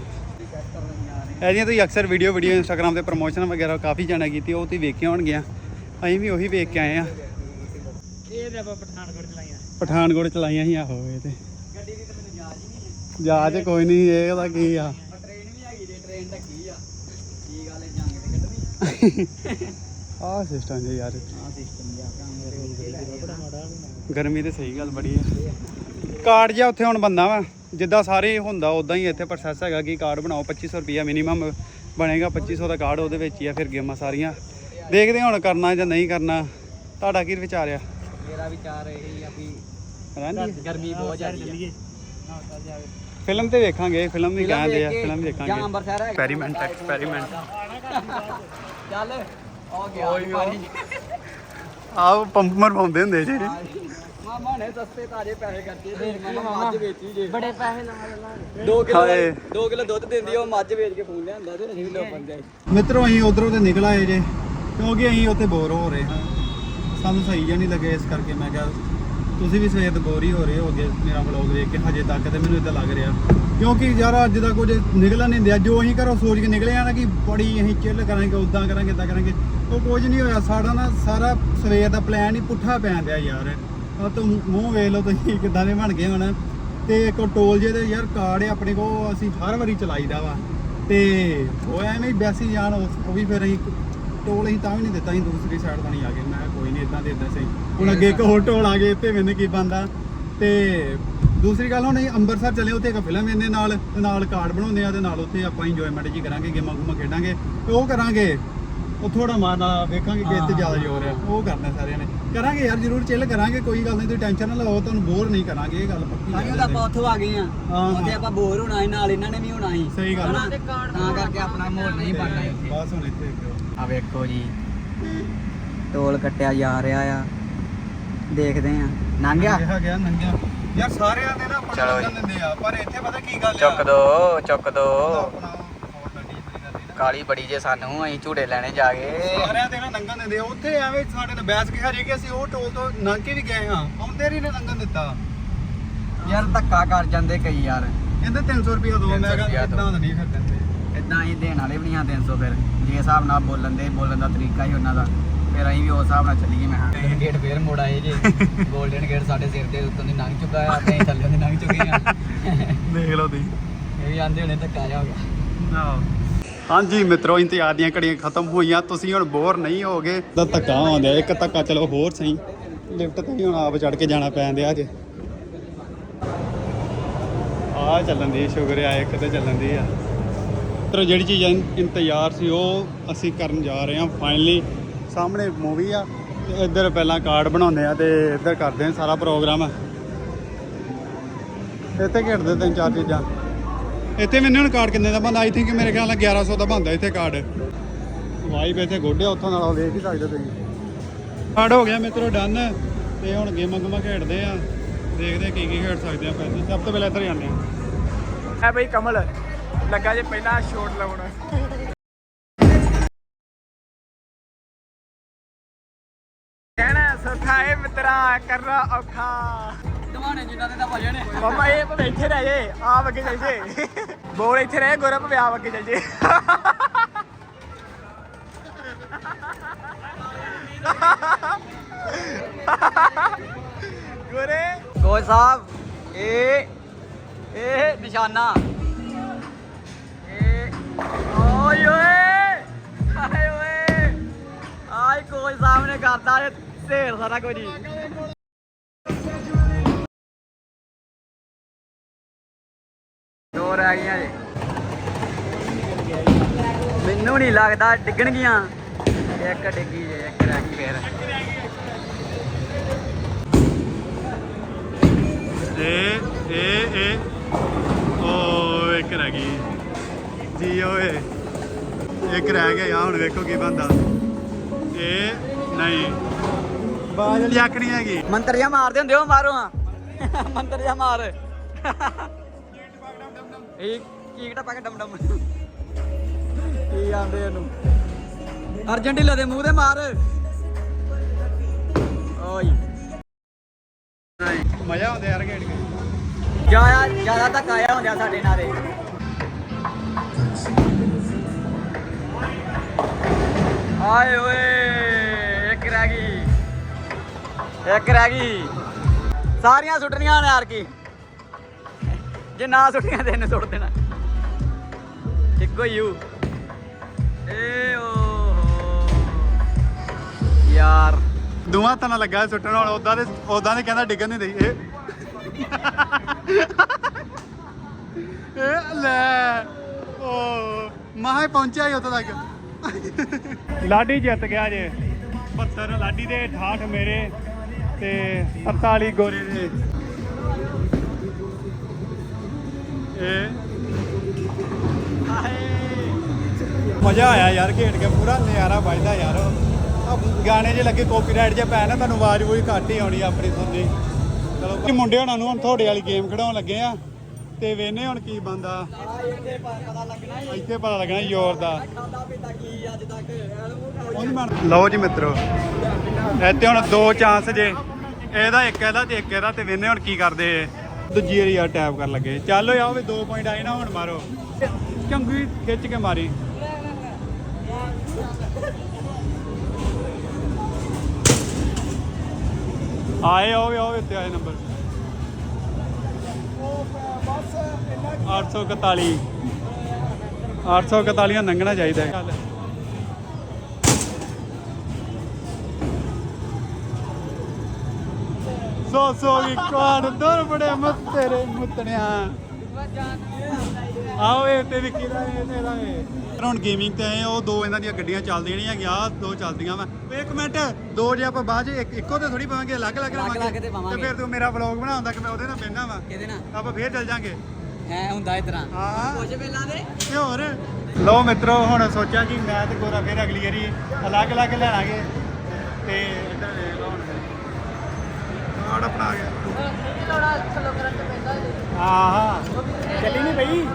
ਇਹਦੀਆਂ ਤੁਸੀਂ ਅਕਸਰ ਵੀਡੀਓ ਵੀਡੀਓ ਇੰਸਟਾਗ੍ਰam ਤੇ ਪ੍ਰਮੋਸ਼ਨ ਵਗੈਰਾ ਕਾਫੀ ਜਾਣਾ ਕੀਤੀ, ਉਹ ਤੁਸੀਂ ਵੇਖੇ ਹੋਣਗੀਆਂ। ਅਸੀਂ ਵੀ ਉਹੀ ਵੇਖ ਕੇ ਆਏ ਆ। ਆਪਾਂ ਪਠਾਨਕੋਟ ਚਲਾਈਆਂ ਪਠਾਨਕੋਟ ਚਲਾਈਆਂ ਸੀ ਆਹੋ ਇਹ ਤੇ। ਗੱਡੀ ਦੀ ਤਾਂ ਮੈਨੂੰ ਯਾਦ ਹੀ ਨਹੀਂ ਜਹਾਜ਼ ਕੋਈ ਨਹੀਂ ਇਹ ਉਹਦਾ ਕੀ ਆ। ਟ੍ਰੇਨ ਵੀ ਹੈਗੀ ਜੇ ਟ੍ਰੇਨ ਢੱਕੀ ਆ। ਕੀ ਗੱਲ ਹੈ ਜੰਗ ਤੇ ਕੱਢਣੀ? ਆਹ ਸਿਸਟਮ ਜੇ ਯਾਰ। ਆ ਸਿਸਟਮ ਗਰਮੀ ਤੇ ਸਹੀ ਗੱਲ ਬੜੀ ਹੈ ਕਾਰਡ ਜਿਹਾ ਉੱਥੇ ਹੁਣ ਬੰਦਾ ਵਾ ਜਿੱਦਾਂ ਸਾਰੇ ਹੁੰਦਾ ਉਦਾਂ ਹੀ ਇੱਥੇ ਪ੍ਰੋਸੈਸ ਹੈਗਾ ਕਿ ਕਾਰਡ ਬਣਾਓ 2500 ਰੁਪਿਆ ਮਿਨੀਮਮ ਬਣੇਗਾ 2500 ਦਾ ਕਾਰਡ ਉਹਦੇ ਵਿੱਚ ਹੀ ਆ ਫਿਰ ਗੇਮਾਂ ਸਾਰੀਆਂ। ਦੇਖਦੇ ਹੁਣ ਕਰਨਾ ਜਾਂ ਨਹੀਂ ਕਰਨਾ। ਤੁਹਾਡਾ ਕੀ ਵਿਚਾਰ ਆ? ਮੇਰਾ ਵਿਚਾਰ ਇਹ ਆ ਵੀ ਗਰਮੀ ਬਹੁਤ ਜ਼ਿਆਦੀ ਹੈ ਫਿਲਮ ਤੇ ਵੇਖਾਂਗੇ ਫਿਲਮ ਵੀ ਕਹਿੰਦੇ ਆ ਫਿਲਮ ਜਾਂ ਦੇਖਾਂਗੇ ਅੰਬਰਸਰ ਹੈਗਾ। ਐਕਸਪੈਰੀਮੈਂਟ ਐਕਸਪੈਰੀਮੈਂਟ ਚੱਲ ਆ ਗਿਆ ਪਾਣੀ ਆਹ ਪੰਪ ਮਰਵਾਉਂਦੇ ਹੁੰਦੇ ਜੀ। ਮਾਮਾ ਨੇ ਸਸਤੇ ਤਾਜ਼ੇ ਪੈਸੇ ਕਰਦੇ ਤੇ ਮਾਮਾ ਮੱਝ ਵੇਚੀ ਜੇ। ਬੜੇ ਪੈਸੇ ਲਾ ਲਾ 2 ਕਿਲੋ ਹਾਏ। 2 ਕਿਲੋ ਦੁੱਧ ਦਿੰਦੀ ਉਹ ਮੱਝ ਵੇਚ ਕੇ ਫੋਨ ਲਿਆਂਦਾ ਤੇ ਅਸੀਂ ਵੀ ਲੋ ਬੰਦੇ ਮਿੱਤਰੋ ਅਸੀਂ ਉਧਰੋਂ ਤੇ ਨਿਕਲ ਆਏ ਜੇ ਕਿਉਂਕਿ ਅਸੀਂ ਉੱਥੇ ਬੋਰ ਹੋ ਰਹੇ ਹਾਂ। ਸਾਨੂੰ ਸਹੀ ਜਿਹਾ ਨਹੀਂ ਲੱਗਿਆ ਇਸ ਕਰਕੇ ਮੈਂ ਕਿਹਾ, ਤੁਸੀਂ ਵੀ ਸਵੇਰ ਤੋਂ ਬੋਰ ਹੀ ਹੋ ਰਹੇ ਹੋਗੇ ਮੇਰਾ ਵਲੌਗ ਦੇਖ ਕੇ, ਹਜੇ ਤੱਕ ਤੇ ਮੈਨੂੰ ਇਦਾਂ ਲੱਗ ਰਿਹਾ। ਕਿਉਂਕਿ ਯਾਰ ਅੱਜ ਦਾ ਕੁਝ ਨਿਕਲਣ ਨਹੀਂ ਦਿਆ, ਜੋ ਅਸੀਂ ਘਰੋਂ ਸੋਚ ਕੇ ਨਿਕਲੇ ਆ ਨਾ ਕਿ ਬੜੀ ਅਸੀਂ ਚਿੱਲ ਕਰਾਂਗੇ ਉਦਾਂ ਕਰਾਂਗੇ ਇਦਾਂ ਕਰਾਂਗੇ, ਉਹ ਕੁਝ ਨਹੀਂ ਹੋਇਆ। ਸਾਡਾ ਨਾ ਸਾਰਾ ਸਵੇਰ ਦਾ ਪਲਾਨ ਹੀ ਪੁੱਠਾ ਪੈਣ ਦਿਆ ਯਾਰ। ਆ ਤੂੰ ਮੂੰਹ ਵੇਖ ਲਓ ਤੁਸੀਂ ਕਿੱਦਾਂ ਦੇ ਬਣ ਗਏ ਹੁਣ। ਤੇ ਇੱਕ ਟੋਲ ਜੇ ਤੇ ਯਾਰ ਕਾਰਡ ਹੈ ਆਪਣੇ ਕੋਲ ਅਸੀਂ ਹਰ ਵਾਰੀ ਚਲਾਈਦਾ ਵਾ। ਤੇ ਉਹ ਐਵੇਂ ਹੀ ਵੈਸੀ ਜਾਣ ਉਹ ਵੀ ਫਿਰ ਅਸੀਂ ਟੋਲ ਅਸੀਂ ਤਾਂ ਵੀ ਨਹੀਂ ਦਿੱਤਾ ਅਸੀਂ ਦੂਸਰੀ ਸਾਈਡ ਤੋਂ ਨਹੀਂ ਆ ਗਏ। ਮੈਂ ਕਿਹਾ ਕੋਈ ਨਹੀਂ ਇਦਾਂ ਦੇ ਇਦਾਂ ਸਹੀ। ਹੁਣ ਅੱਗੇ ਇੱਕ ਹੋਰ ਟੋਲ ਆ ਗਏ ਤੇ ਮੈਨੂੰ ਕੀ ਬੰਦਾ ਤੇ ਦੂਸਰੀ ਗੱਲ ਹੁਣ ਅਸੀਂ ਅੰਮ੍ਰਿਤਸਰ ਚੱਲੇ ਉੱਥੇ ਇੱਕ ਫਿਲਮ ਇਹਨੇ ਨਾਲ ਤੇ ਨਾਲ ਕਾਰਡ ਬਣਾਉਂਦੇ ਆ ਤੇ ਨਾਲ ਉੱਥੇ ਆਪਾਂ ਇੰਜੋਇਮੈਂਟ ਜੀ ਕਰਾਂਗੇ ਗੇਮਾਂ ਗੂਮਾਂ ਖੇਡਾਂਗੇ। ਤੇ ਉਹ ਕਰਾਂਗੇ ਉਹ ਥੋੜਾ ਮਾਰਨਾ ਵੇਖਾਂਗੇ ਕਿ ਇੱਥੇ ਜ਼ਿਆਦਾ ਜ਼ੋਰ ਆ। ਉਹ ਕਰਨਾ ਸਾਰਿਆਂ ਨੇ। ਕਰਾਂਗੇ ਯਾਰ ਜ਼ਰੂਰ ਚਿੱਲ ਕਰਾਂਗੇ ਕੋਈ ਗੱਲ ਨਹੀਂ ਤੁਸੀਂ ਟੈਨਸ਼ਨ ਨਾ ਲਓ ਤੁਹਾਨੂੰ ਬੋਰ ਨਹੀਂ ਕਰਾਂਗੇ ਇਹ ਗੱਲ ਪੱਕੀ ਹੀ ਤਾਂ ਆਪਾਂ ਉੱਥੋਂ ਆ ਗਏ ਆ। ਉੱਥੇ ਆਪਾਂ ਬੋਰ ਹੋਣਾ ਸੀ ਨਾਲ ਇਹਨਾਂ ਨੇ ਵੀ ਹੋਣਾ ਸੀ। ਸਹੀ ਗੱਲ? ਹੈ। ਤਾਂ ਕਰਕੇ ਆਪਣਾ ਮਾਹੌਲ ਨਹੀਂ ਬਣਨਾ ਇੱਥੇ। ਬਸ ਹੁਣ ਇੱਥੇ ਇੱਕ। ਆ ਵੇਖੋ ਜੀ। ਟੋਲ ਕੱਟਿਆ ਜਾ ਰਿਹਾ ਆ। ਦੇਖਦੇ ਆ। ਗਿਆ ਨੰਗਿਆ। ਯਾਰ ਸਾਰਿਆਂ ਦੇ ਨਾ ਆਪਣਾ ਚਲੋ ਲੱਗਣ ਦਿੰਦੇ ਆ ਪਰ ਇੱਥੇ ਪਤਾ ਕੀ ਗੱਲ ਆ? ਚੁੱਕ ਦੋ ਚੁੱਕ ਦੋ। ਆਪਣਾ ਹੋਰ ਗੱਡੀ ਬੜੀ ਕਰਦੀ ਨਾ। ਕਾਲੀ ਬੜੀ ਜੇ ਸਾਨੂੰ ਅਸੀਂ ਝੂੜੇ ਲੈਣੇ ਜਾ ਕੇ ਸਾਰਿਆਂ ਦੇ ਨਾ ਲੰਘਣ ਦਿੰਦੇ ਆ। ਉੱਥੇ ਐਵੇਂ ਸਾਡੇ ਨਾਲ ਬਹਿਸ ਕੇ ਹਜੇ ਕਿ ਅਸੀਂ ਉਹ ਟੋਲ ਤੋਂ ਲੰਘ ਕੇ ਵੀ ਗਏ ਹਾਂ ਆਉਂਦੇ ਨਹੀਂ ਨੇ ਲੰਘਣ ਦਿੱਤਾ। ਯਾਰ ਧੱਕਾ ਕਰ ਜਾਂਦੇ ਕਈ ਯਾਰ। ਕਹਿੰਦੇ 300 ਰੁਪਿਆ ਦੋ ਮੈਂ 300 ਕਿਹਾ ਰੁਪਇਆ ਦਿਓ। ਇਦਾਂ ਤਾਂ ਨਹੀਂ ਫਿਰ ਦਿੰਦੇ। ਇਦਾਂ ਹੀ ਦੇਣ ਵਾਲੇ ਵੀ ਨਹੀਂ ਆ 300 ਫਿਰ। ਜੇ ਹਿਸਾਬ ਨਾਲ ਬੋਲਣ ਦੇ ਬੋਲਣ ਦਾ ਤਰੀਕਾ ਹੀ ਉਹਨਾਂ ਦਾ। ਫਿਰ ਅਸੀਂ ਵੀ ਉਸ ਹਿਸਾਬ ਨਾਲ ਚੱਲੀਏ ਮੈਂ ਹਾਂ ਗੇਟ ਫੇਰ ਮੋੜ ਆਏ ਜੇ। 골ਡਨ ਗੇਟ ਸਾਡੇ ਸਿਰ ਦੇ ਉੱਤੋਂ ਦੀ ਲੰਘ ਚੁੱਕਾ ਆ ਤੇ ਅਸੀਂ ਥੱਲੇ ਦੀ ਲੰਘ ਚੁੱਕੇ ਆ। ਦੇਖ ਲਓ ਤੁਸੀਂ। ਇਹ ਵੀ ਆਂਦੇ ਹੋਣੇ ਧੱਕਾ ਜਾ ਹੋ ਗਿਆ। ਹਾਂਜੀ ਮਿੱਤਰੋ ਇੰਤਜ਼ਾਰ ਦੀਆਂ ਘੜੀਆਂ ਖਤਮ ਹੋਈਆਂ। ਤੁਸੀਂ ਹੁਣ ਬੋਰ ਨਹੀਂ ਹੋਗੇ ਤਾਂ ਧੱਕਾ ਆਉਂਦਾ ਇੱਕ ਧੱਕਾ ਚਲੋ ਹੋਰ ਸਹੀ। ਲਿਫਟ ਤੇ ਵੀ ਹੁਣ ਆਪ ਚੜ ਕੇ ਜਾਣਾ ਪੈਂਦੇ ਅੱਜ। ਆ ਚੱਲਣ ਦੀ ਸ਼ੁਕਰ ਆ ਇੱਕ ਤੇ ਚੱਲਣ ਦੀ ਆ। ਮਿੱਤਰ ਜਿਹੜੀ ਚੀਜ਼ ਇੰਤਜ਼ਾਰ ਸੀ, ਉਹ ਅਸੀਂ ਕਰਨ ਜਾ ਰਹੇ ਹਾਂ ਫਾਈਨਲੀ ਸਾਹਮਣੇ ਮੂਵੀ ਆ, ਤੇ ਇੱਧਰ ਪਹਿਲਾਂ ਕਾਰਡ ਬਣਾਉਂਦੇ ਆ ਤੇ ਇੱਧਰ ਕਰਦੇ ਆ, ਸਾਰਾ ਪ੍ਰੋਗਰਾਮ ਇੱਥੇ ਖੇਡਦੇ ਤਿੰਨ ਚਾਰ ਚੀਜ਼ਾਂ। ਇੱਥੇ ਮੈਨੂੰ ਹੁਣ ਕਾਰਡ ਕਿੰਨੇ ਦਾ ਬੰਦਾ ਆਈ ਥਿੰਕ ਮੇਰੇ ਖਿਆਲ ਨਾਲ 1100 ਦਾ ਬੰਦਾ ਇੱਥੇ ਕਾਰਡ ਵਾਈਬ ਇੱਥੇ ਗੋਡੇ ਉੱਥੋਂ ਨਾਲੋਂ ਵੇਖ ਹੀ ਸਕਦੇ ਤੁਸੀਂ। ਕਾਰਡ ਹੋ ਗਿਆ ਮਿੱਤਰੋ ਡਨ ਤੇ ਹੁਣ ਗੇਮਾਂ ਗੇਮਾਂ ਖੇਡਦੇ ਆ। ਦੇਖਦੇ ਕੀ ਕੀ ਖੇਡ ਸਕਦੇ ਆ ਪਹਿਲੇ ਸਭ ਤੋਂ ਪਹਿਲਾਂ ਇੱਧਰ ਜਾਂਦੇ ਆ। ਹੈ ਬਈ ਕਮਲ। ਲੱਗਾ ਜੇ ਪਹਿਲਾਂ ਸ਼ੋਟ ਲਾਉਣ। ਕਹਿਣਾ ਸੌਖਾ ਏ ਮਿੱਤਰਾ ਕਰਨਾ ਔਖਾ। ਦਵਾਣੇ ਜਿਨ੍ਹਾਂ ਦੇ ਤਾਂ ਭਜਣ ਮਮਾ ਇਹ ਭਾਵੇਂ ਇੱਥੇ ਰਹਿ ਜੇ ਆਪ ਅੱਗੇ ਚੱਲ ਜੇ। ਬੋਲ ਇੱਥੇ ਰਹਿ ਗੋਰਾ ਭਾਵੇਂ ਆਪ ਅੱਗੇ ਚੱਲ ਜੇ। ਗੋਰੇ। ਸਾਹਿਬ ਇਹ ਇਹ ਨਿਸ਼ਾਨਾ। ਓਏ ਓਏ, ਹਾਏ ਓਏ। ਆਈ ਕੋਚ ਸਾਹਿਬ ਨੇ ਕਰਤਾ ਢੇਰ ਸਾਰਾ ਕੁਝ। ਹੀ ਦੋ ਰਹਿ ਗਈਆਂ ਜੀ। ਮੈਨੂੰ ਨਹੀਂ ਲੱਗਦਾ ਡਿੱਗਣਗੀਆਂ। ਇੱਕ ਡਿੱਗੀ ਜੇ, ਇੱਕ ਰਹਿ ਗਈ ਫੇਰ। ਜੀ ਓਏ। ਇੱਕ ਰਹਿ ਗਿਆ ਯਾ ਹੁਣ ਵੇਖੋ ਕੀ ਬੰਦਾ ਇਹ ਨਹੀਂ। ਬਾਜਲ। ਯੱਕ ਨਹੀਂ ਹੈਗੀ। ਮੰਤਰ ਜਿਹਾ ਮਾਰਦੇ ਹੁੰਦੇ ਹੋ ਮਾਰੋ ਹਾਂ। ਮੰਤਰ ਜਿਹਾ ਮਾਰ। ਇਹ ਕੀ ਕਿਹੜਾ ਪਾ ਕੇ ਡਮ ਡਮ ਕੀ ਆਂਦੇ ਇਹਨੂੰ? ਅਰਜੈਂਟੀਨਾ ਦੇ ਮੂੰਹ ਤੇ ਮਾਰ। ਓਏ। ਮਜ਼ਾ ਆਉਂਦਾ ਯਾਰ ਖੇਡ ਕੇ। ਜ਼ਿਆਦਾ ਜ਼ਿਆਦਾ ਧੱਕਾ ਆਇਆ ਹੁੰਦਾ ਸਾਡੇ ਨਾਲ ਦੇ ਆਏ ਓਏ, ਇੱਕ ਰਹਿ ਗਈ। ਇੱਕ ਰਹਿ ਗਈ। ਸਾਰੀਆਂ ਸੁੱਟਣੀਆਂ ਨੇ ਯਾਰ ਕੀ ਜੇ ਨਾ ਸੁੱਟੀਆਂ ਤੇ ਇਹਨੇ ਸੁੱਟ ਦੇਣਾ। ਇੱਕੋ ਹੀ ਹੂ। ਏ ਓ ਯਾਰ। ਦੋਵਾਂ ਤਾਂ ਲੱਗਾ ਸੁੱਟਣ ਵਾਲਾ ਉਦਾਂ ਦੇ ਉਦਾਂ ਦੇ ਕਹਿੰਦਾ ਡਿੱਗਣ ਨਹੀਂ ਦੇਈ। ਇਹ ਇਹ ਲੈ। ਓ, ਮਾਹੇ ਪਹੁੰਚਿਆ ਹੀ ਉੱਥੇ ਤੱਕ। ਲਾਡੀ ਜਿੱਤ ਗਿਆ ਜੇ। 72 ਲਾਡੀ ਦੇ 68 ਮੇਰੇ ਤੇ 47 ਗੋਰੇ ਦੇ। ਇਹ ਮਜ਼ਾ ਆਇਆ ਯਾਰ ਖੇਡ ਕੇ, ਪੂਰਾ ਨਜ਼ਾਰਾ ਵੱਜਦਾ ਯਾਰ। ਗਾਣੇ ਜੇ ਲੱਗੇ ਕਾਪੀਰਾਈਟ ਜੇ ਪੈ ਨਾ, ਤੁਹਾਨੂੰ ਆਵਾਜ਼ ਕੋਈ ਘੱਟ ਹੀ ਆਉਣੀ ਆਪਣੀ ਸੁਣਦੀ ਚਲੋ, ਮੁੰਡੇ ਹੋਣਾ ਨੂੰ ਹੁਣ ਤੁਹਾਡੇ ਵਾਲੀ ਗੇਮ ਖਿਡਾਉਣ ਲੱਗੇ ਆ। ਤੇ ਵੇਨੇ ਹੁਣ ਕੀ ਬੰਦਾ? ਪਤਾ ਲੱਗਣਾ ਹੀ ਇੱਥੇ ਪਤਾ ਲੱਗਣਾ ਜ਼ੋਰ ਦਾ। ਖਾਦਾ ਪੀਤਾ ਕੀ ਅੱਜ ਤੱਕ ਲਓ ਜੀ ਮਿੱਤਰੋ ਇੱਥੇ ਹੁਣ ਦੋ ਚਾਂਸ ਜੇ। ਇਹਦਾ ਇੱਕ ਇਹਦਾ ਤੇ ਇੱਕ ਇਹਦਾ ਤੇ ਵੇਨੇ ਹੁਣ ਕੀ ਕਰਦੇ ਦੂਜੀ ਵਾਰੀ ਯਾਰ ਟੈਪ ਕਰਨ ਲੱਗੇ। ਚੱਲ ਓਏ ਆਓ ਵੀ 2 ਪੁਆਇੰਟ ਆਏ ਨਾ ਹੁਣ ਮਾਰੋ। ਚੰਗੀ ਖਿੱਚ ਕੇ ਮਾਰੀ। ਆਏ ਆਓ ਵੀ ਆਓ ਵੀ ਉੱਤੇ ਆਏ ਨੰਬਰ। 841 841 ਲੰਘਣਾ ਚਾਹੀਦਾ ਹੈ। ਸੋ ਸੋ ਵੀ ਕਾਣ ਦਰ ਬੜੇ ਮਤ ਤੇਰੇ ਮੁੱਤਣਿਆ। ਆਓ ਇਹ ਤੇ ਵੀ ਕਿਹਦਾ ਇਹ ਤੇਰਾ ਇਹ। ਹੁਣ ਗੇਮਿੰਗ ਤੇ ਆਏ ਆ, ਉਹ ਦੋ ਇਹਨਾਂ ਦੀਆਂ ਗੱਡੀਆਂ ਚੱਲਦੀਆਂ ਨਹੀਂ ਹੈਗੀਆਂ ਆਹ ਦੋ ਚੱਲਦੀਆਂ ਵਾ। ਇੱਕ ਮਿੰਟ ਦੋ ਜੇ ਆਪਾਂ ਬਾਅਦ ਚ ਇੱਕ- ਇੱਕੋ ਤੇ ਥੋੜੀ ਪਾਵਾਂਗੇ ਅਲੱਗ ਅਲੱਗ ਅਲੱਗ-ਅਲੱਗ ਤੇ ਪਾਵਾਂਗੇ। ਫਿਰ ਤੂੰ ਮੇਰਾ ਵਲੌਗ ਬਣਾਉਂਦਾ ਕਿ ਮੈਂ ਉਹਦੇ ਨਾਲ ਬਹਿਣਾ ਵਾ। ਕਿਹਦੇ ਨਾਲ? ਆਪਾਂ ਫੇਰ ਚੱਲ ਜਾਾਂਗੇ। ਐ ਹੁੰਦਾ ਇਸ ਤਰ੍ਹਾਂ। ਹਾਂ। ਕੁਝ ਵੇਲਾਂ ਦੇ। ਤੇ ਹੋਰ? ਲੋ ਮਿੱਤਰੋ ਹੁਣ ਸੋਚਿਆ ਕਿ ਮੈਂ ਤੇ ਗੋਰਾ ਫੇਰ ਅਗਲੀ ਵਾਰੀ ਅਲੱਗ ਅਲੱਗ ਲੈਣਾਗੇ। ਤੇ ਇੱਧਰ ਵੇਖ ਲਓ ਹੁਣ। ਕਾਰਡ ਆਪਣਾ ਆ ਗਿਆ। ਹਾਂ? ਹਾਂ ਚੱਲੀ ਨਹੀਂ ਬਈ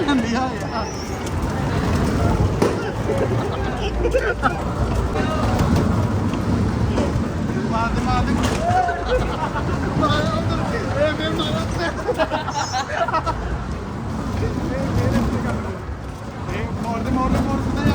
ਲਿਆ ਯਾਰ ਮਾਰ ਦੇ ਮਾਰ ਦੇ ਮਾਰ ਉਧਰ ਇਹ ਮੇਰੇ ਮਾਰਾ ਤੇ ਇਹ ਮੋੜ ਦੇ ਮੋੜ ਦੇ ਮੋੜ ਕਿੱਥੇ ਜਾ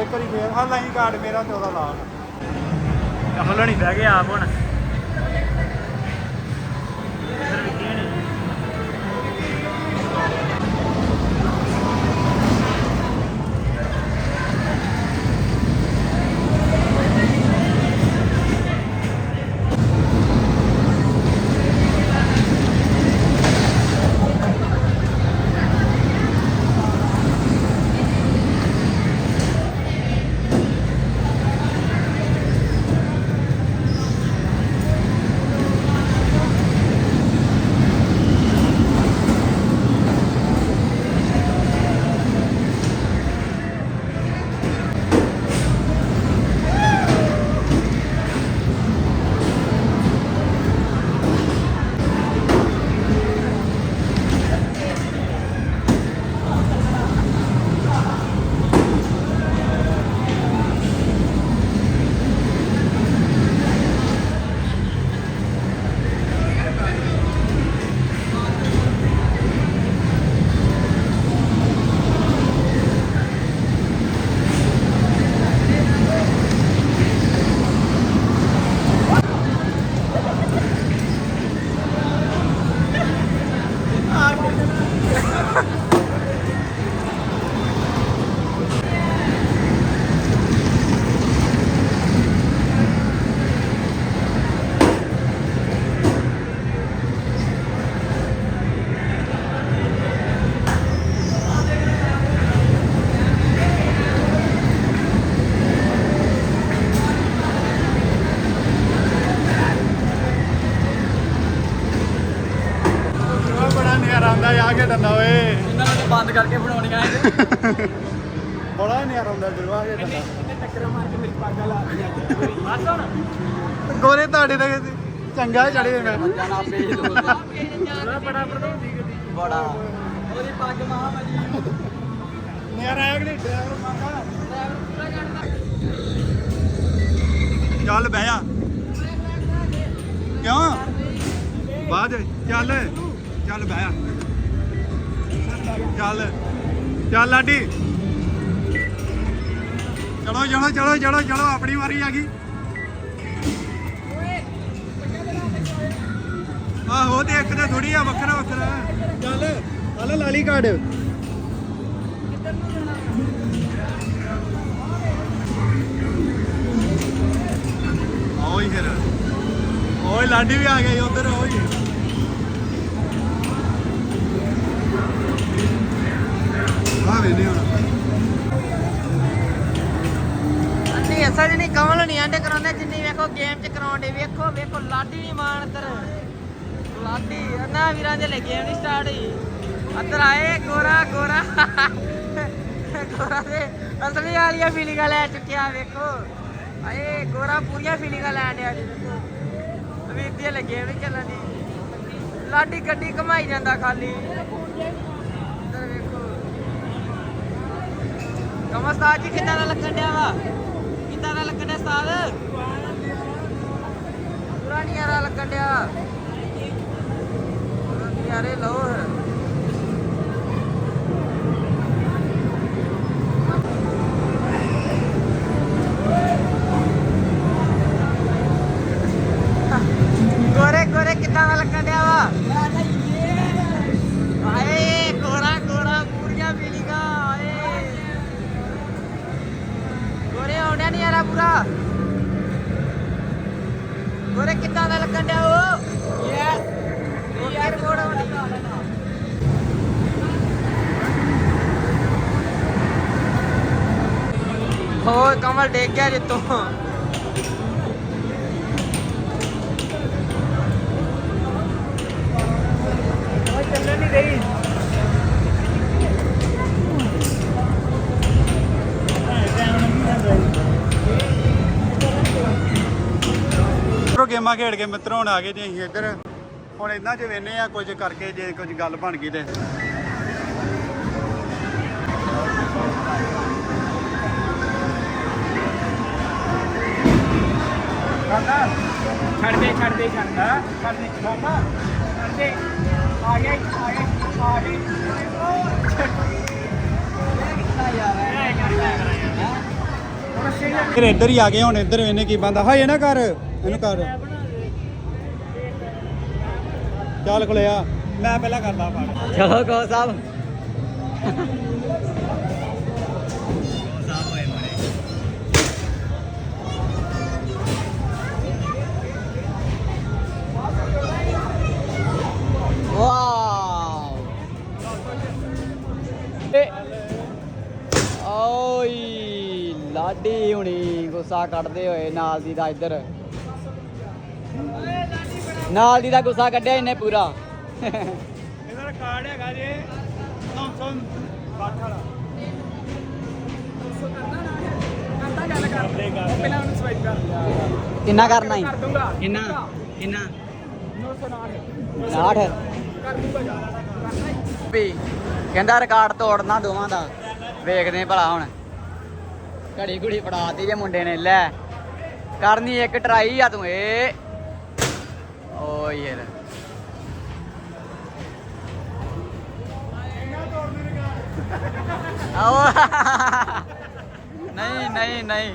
ਇੱਕ ਵਾਰੀ ਫੇਰ। ਹਾਂ ਲਾਈ ਕਾਰਡ ਮੇਰਾ ਤੇ ਉਹਦਾ ਲਾ। ਕਮਲ ਨਹੀਂ ਬਹਿ ਗਿਆ ਆਪ ਹੁਣ। ਬਸ ਹੁਣ ਗੋਰੇ ਤੁਹਾਡੇ ਤੇ ਚੰਗਾ ਚੜੇ ਮੈਂ ਬੱਚਾ ਨਾ ਪੇਜ ਦੋ ਬੜਾ। ਬੜਾ ਪ੍ਰਧਾਨੀ ਬੜਾ ਉਹਦੀ ਪੱਗ ਮਹਾ ਮਜੀ ਨਿਆਰਾ ਆਇਆ ਕਿ ਨਹੀਂ? ਡਰਾਈਵਰ ਮੰਗਾ ਚੱਲ ਬਹਿ ਜਾ। ਕਿਉਂ? ਬਾਅਦ ਚੱਲ। ਚੱਲ ਬਹਿ ਜਾ। ਚੱਲ। ਚੱਲ ਲਾਡੀ ਚਲੋ ਚਲੋ ਚਲੋ ਚਲੋ ਚਲੋ, ਆਪਣੀ ਵਾਰੀ ਆ ਗਈ। ਆਹੋ, ਤੇ ਇੱਕ ਤੇ ਥੋੜੀ ਆ, ਵੱਖਰਾ ਵੱਖਰਾ। ਚੱਲ ਚੱਲ ਲਾਲੀ ਕਾਰਡ। ਓਏ ਫਿਰ। ਓਏ, ਲਾਡੀ ਵੀ ਆ ਗਿਆ ਉਧਰ ਉਹ ਆ ਵੇਨੇ ਹੁਣ ਅਸੀਂ ਅਸਲ 'ਚ ਨਹੀਂ, ਕਮਲ ਨਹੀਂ ਆਂਡੇ ਕਰਾਉਂਦੇ ਜਿੰਨੀ ਵੇਖੋ ਗੇਮ 'ਚ ਕਰਾਉਂਦੇ, ਵੇਖੋ ਵੇਖੋ, ਲਾਡੀ ਵੀ ਮਾਨ ਲਾਡੀ ਨਾ ਵੀਰਾਂ ਦੇ ਲੈ ਨਹੀਂ ਸਟਾਰਟ ਹੋਈ। ਅੰਦਰ ਆਏ, ਗੋਰਾ ਗੋਰਾ। ਗੋਰਾ ਦੇ ਅਸਲੀ ਵਾਲੀਆਂ ਫੀਲਿੰਗਾਂ ਲੈ ਚੁੱਕਿਆ ਵੇਖੋ। ਆਏ, ਗੋਰਾ ਪੂਰੀਆਂ ਫੀਲਿੰਗਾਂ ਲੈਣ ਡਿਆ ਜੀ ਦੇਖੋ ਵੀਰ ਦੀ ਲੱਗੇ ਵੀ ਚੱਲਣ ਦੀ। ਲਾਡੀ ਗੱਡੀ ਘਮਾਈ ਜਾਂਦਾ ਖਾਲੀ। ਵੇਖੋ। ਕਮਸਤਾਜ ਜੀ ਕਿੱਦਾਂ ਦਾ ਲੱਗਣ ਡਿਆ ਵਾ? ਲੱਗਣ ਡਿਆ ਉਸਤਾਦ ਪੂਰਾ ਨਿਆਰਾ ਲੱਗਣ ਡਿਆ ਪੂਰਾ ਲਓ। ਕਮਲ ਡੇਗ ਗਿਆ ਜਿੱਤੋਂ ਉਹ ਚੱਲਣ ਨਹੀਂ ਰਹੀ। ਮਿੱਤਰੋ ਗੇਮਾਂ ਖੇਡ ਕੇ ਮਿੱਤਰੋ ਹੁਣ ਆ ਗਏ ਜੀ ਅਸੀਂ ਇੱਧਰ। ਹੁਣ ਇਦਾਂ ਚ ਵੇਨੇ ਆ ਕੁਝ ਕਰਕੇ ਜੇ ਕੁਝ ਗੱਲ ਬਣ ਗਈ ਤੇ। ਛੱਡ ਦੇ ਛੱਡ ਦੇ ਛੱਡ ਦੇ ਛੱਡ ਦੇ ਮਾਮਾ ਛੱਡ ਦੇ ਆ ਗਿਆ ਆ ਗਿਆ ਆ ਗਿਆ ਫਿਰ ਇੱਧਰ ਹੀ ਆ ਗਏ ਹੁਣ ਇੱਧਰ ਵੇਨੇ ਕੀ ਬੰਦਾ? ਹਾਏ ਨਾ ਕਰ ਇਹਨੂੰ ਕਰ ਚੱਲ ਖੁਲਿਆ ਮੈਂ ਪਹਿਲਾਂ ਕਰਦਾ ਫੜ ਚਲੋ ਕੋ ਸਾਹਿਬ। ਲਾਡੀ ਹੁਣੀ ਗੁੱਸਾ ਕੱਢਦੇ ਹੋਏ ਨਾਲ ਦੀ ਦਾ ਇੱਧਰ। ਨਾਲ ਦੀ ਦਾ ਗੁੱਸਾ ਕੱਢਿਆ ਇਹਨੇ ਪੂਰਾ। ਇਹਦਾ ਕਾਰਡ ਹੈਗਾ ਜੇ 900 60 ਵਾਲਾ। ਪਹਿਲਾਂ ਉਹਨੂੰ ਸਵਾਈਪ ਕਰ ਕਿੰਨਾ ਕਰਨਾ ਹੀ ਕਿੰਨਾ? ਕਿੰਨਾ? 909 60 ਕਰ ਦੂੰਗਾ ਕਰਨਾ ਵੀ ਕਹਿੰਦਾ ਰਿਕਾਰਡ ਤੋੜਨਾ ਦੋਵਾਂ ਦਾ। ਵੇਖਦੇ ਭਲਾ ਹੁਣ। ਘੜੀ ਘੁੜੀ ਫੜਾਤੀ ਜੇ ਮੁੰਡੇ ਨੇ ਲੈ। ਕਰਨੀ ਇੱਕ ਟਰਾਈ ਆ ਤੂੰ ਏ ਓ ਯਾਰ। ਆਓ। ਨਹੀਂ ਨਹੀਂ ਨਹੀਂ।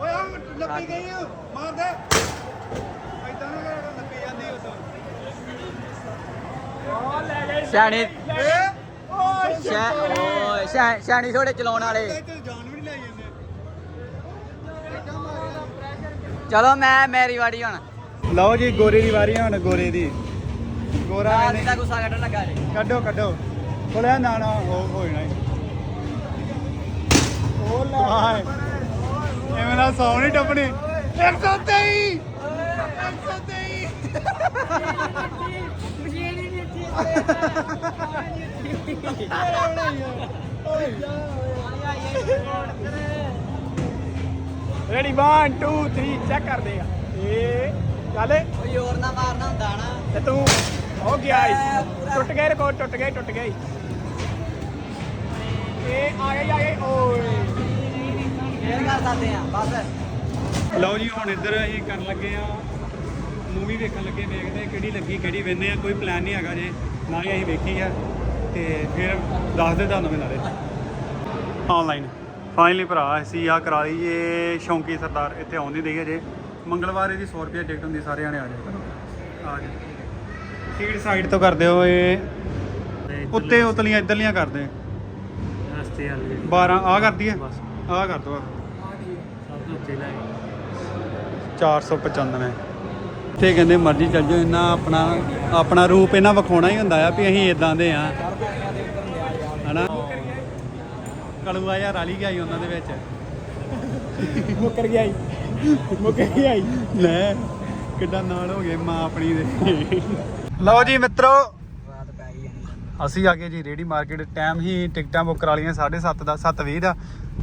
ਓਏ ਆ ਲੱਪੀ ਗਈ ਮਾਰ ਦੇ। ਐਦਾਂ ਨਾ ਕਰ ਲੱਪੀ ਜਾਂਦੀ ਉਦੋਂ ਸਿਆਣੀ ਓਏ ਸਿਆਣੀ ਥੋੜੇ ਚਲਾਉਣ ਵਾਲੇ। ਤੇ ਜਾਨ ਵੀ ਨਹੀਂ ਲਾਈ ਜਾਂਦੇ। ਚਲੋ ਮੈਂ ਮੇਰੀ ਵਾਰੀ ਹੁਣ। ਲਓ ਜੀ ਗੋਰੇ ਦੀ ਵਾਰੀ ਹੁਣ ਗੋਰੇ ਦੀ। ਗੋਰਾ ਇਹਨੇ ਦਾ ਗੁੱਸਾ ਕੱਢਣ ਲੱਗਾ ਜੀ। ਕੱਢੋ ਕੱਢੋ। ਖੋਲਿਆ ਨਾ ਨਾ ਉਹ ਹੋ ਜਾਣਾ ਉਹ ਲੈ ਐਵੇਂ ਨਾ ਸੌ ਨਹੀਂ ਟੱਪਣੀ 123 123 ਰੈਡੀ 1 2 3 ਚੈੱਕ ਕਰਦੇ ਆ। ਇਹ ਚੱਲ। ਓ ਯੋਰ ਨਾ ਮਾਰਨਾ ਹੁੰਦਾ ਨਾ। ਤੇ ਤੂੰ ਹੋ ਗਿਆ ਈ। ਟੁੱਟ ਗਏ ਰਿਕਾਰਡ ਟੁੱਟ ਗਏ ਟੁੱਟ ਗਏ ਇਹ ਆ ਗਏ ਆ ਗਏ ਓਏ। ਫੇਰ ਕਰ ਸਕਦੇ ਆ ਬਸ। ਲਓ ਜੀ ਹੁਣ ਇੱਧਰ ਅਸੀਂ ਕਰਨ ਲੱਗੇ ਆ। ਮੂਵੀ ਵੇਖਣ ਲੱਗੇ ਵੇਖਦੇ ਕਿਹੜੀ ਲੱਗੀ ਕਿਹੜੀ ਵੇਨੇ ਆ। ਕੋਈ ਪਲਾਨ ਨਹੀਂ ਹੈਗਾ ਜੇ। ਨਾ ਹੀ ਅਸੀਂ ਵੇਖੀ ਆ। ਤੇ ਫਿਰ ਦੱਸਦੇ ਤੁਹਾਨੂੰ ਮੈਂ ਨਾਲੇ। ਆਨਲਾਈਨ ਫਾਈਨਲੀ ਭਰਾ ਅਸੀਂ ਆ ਕਰਾ ਲਈ ਜੇ ਸ਼ੌਂਕੀ ਸਰਦਾਰ ਇੱਥੇ ਆਉਂਦੀ ਦੇਈ ਜੇ। ਮੰਗਲਵਾਰ ਇਹਦੀ 100 ਰੁਪਏ ਟਿਕਟ ਹੁੰਦੀ ਸਾਰੇ ਜਾਣੇ ਆ ਜਾਓ ਕਰੋ ਆ ਜਾਓ। ਸੀਟ ਸਾਈਡ ਤੋਂ ਕਰਦੇ ਹੋ ਇਹ। ਉੱਤੇ ਉਤਲੀਆਂ ਇੱਧਰਲੀਆਂ ਕਰਦੇ। ਰਸਤੇ ਵਾਲੀ। 12 ਆ ਕਰਦੀ ਹੈ? ਆ ਕਰ ਦੋ ਤੋਂ ਲੈ 495 ਜਿੱਥੇ ਕਹਿੰਦੇ ਮਰਜ਼ੀ ਚੱਲ ਜਾਓ ਇਹਨਾਂ ਆਪਣਾ ਆਪਣਾ ਰੂਪ ਇਹਨਾਂ ਵਿਖਾਉਣਾ ਹੀ ਹੁੰਦਾ ਆ ਵੀ ਅਸੀਂ ਇਦਾਂ ਦੇ ਆ। ਕਲੂਆ ਯਾਰ ਰਲੀ ਗਿਆ ਸੀ ਉਹਨਾਂ ਦੇ ਵਿੱਚ। ਮੁੱਕਰ ਗਿਆ ਈ ਮੁੱਕਰ ਗਿਆ ਈ ਲੈ ਕਿੱਡਾ ਨਾਲ ਹੋ ਗਏ ਮਾਂ ਆਪਣੀ ਦੇ। ਲਓ ਜੀ ਮਿੱਤਰੋ ਅਸੀਂ ਆ ਗਏ ਜੀ ਰੇੜੀ ਮਾਰਕੀਟ। ਟਾਈਮ ਹੀ ਟਿਕਟਾਂ ਬੁੱਕ ਕਰਾ ਲਈਆਂ 7:30 ਦਾ 7:20 ਦਾ।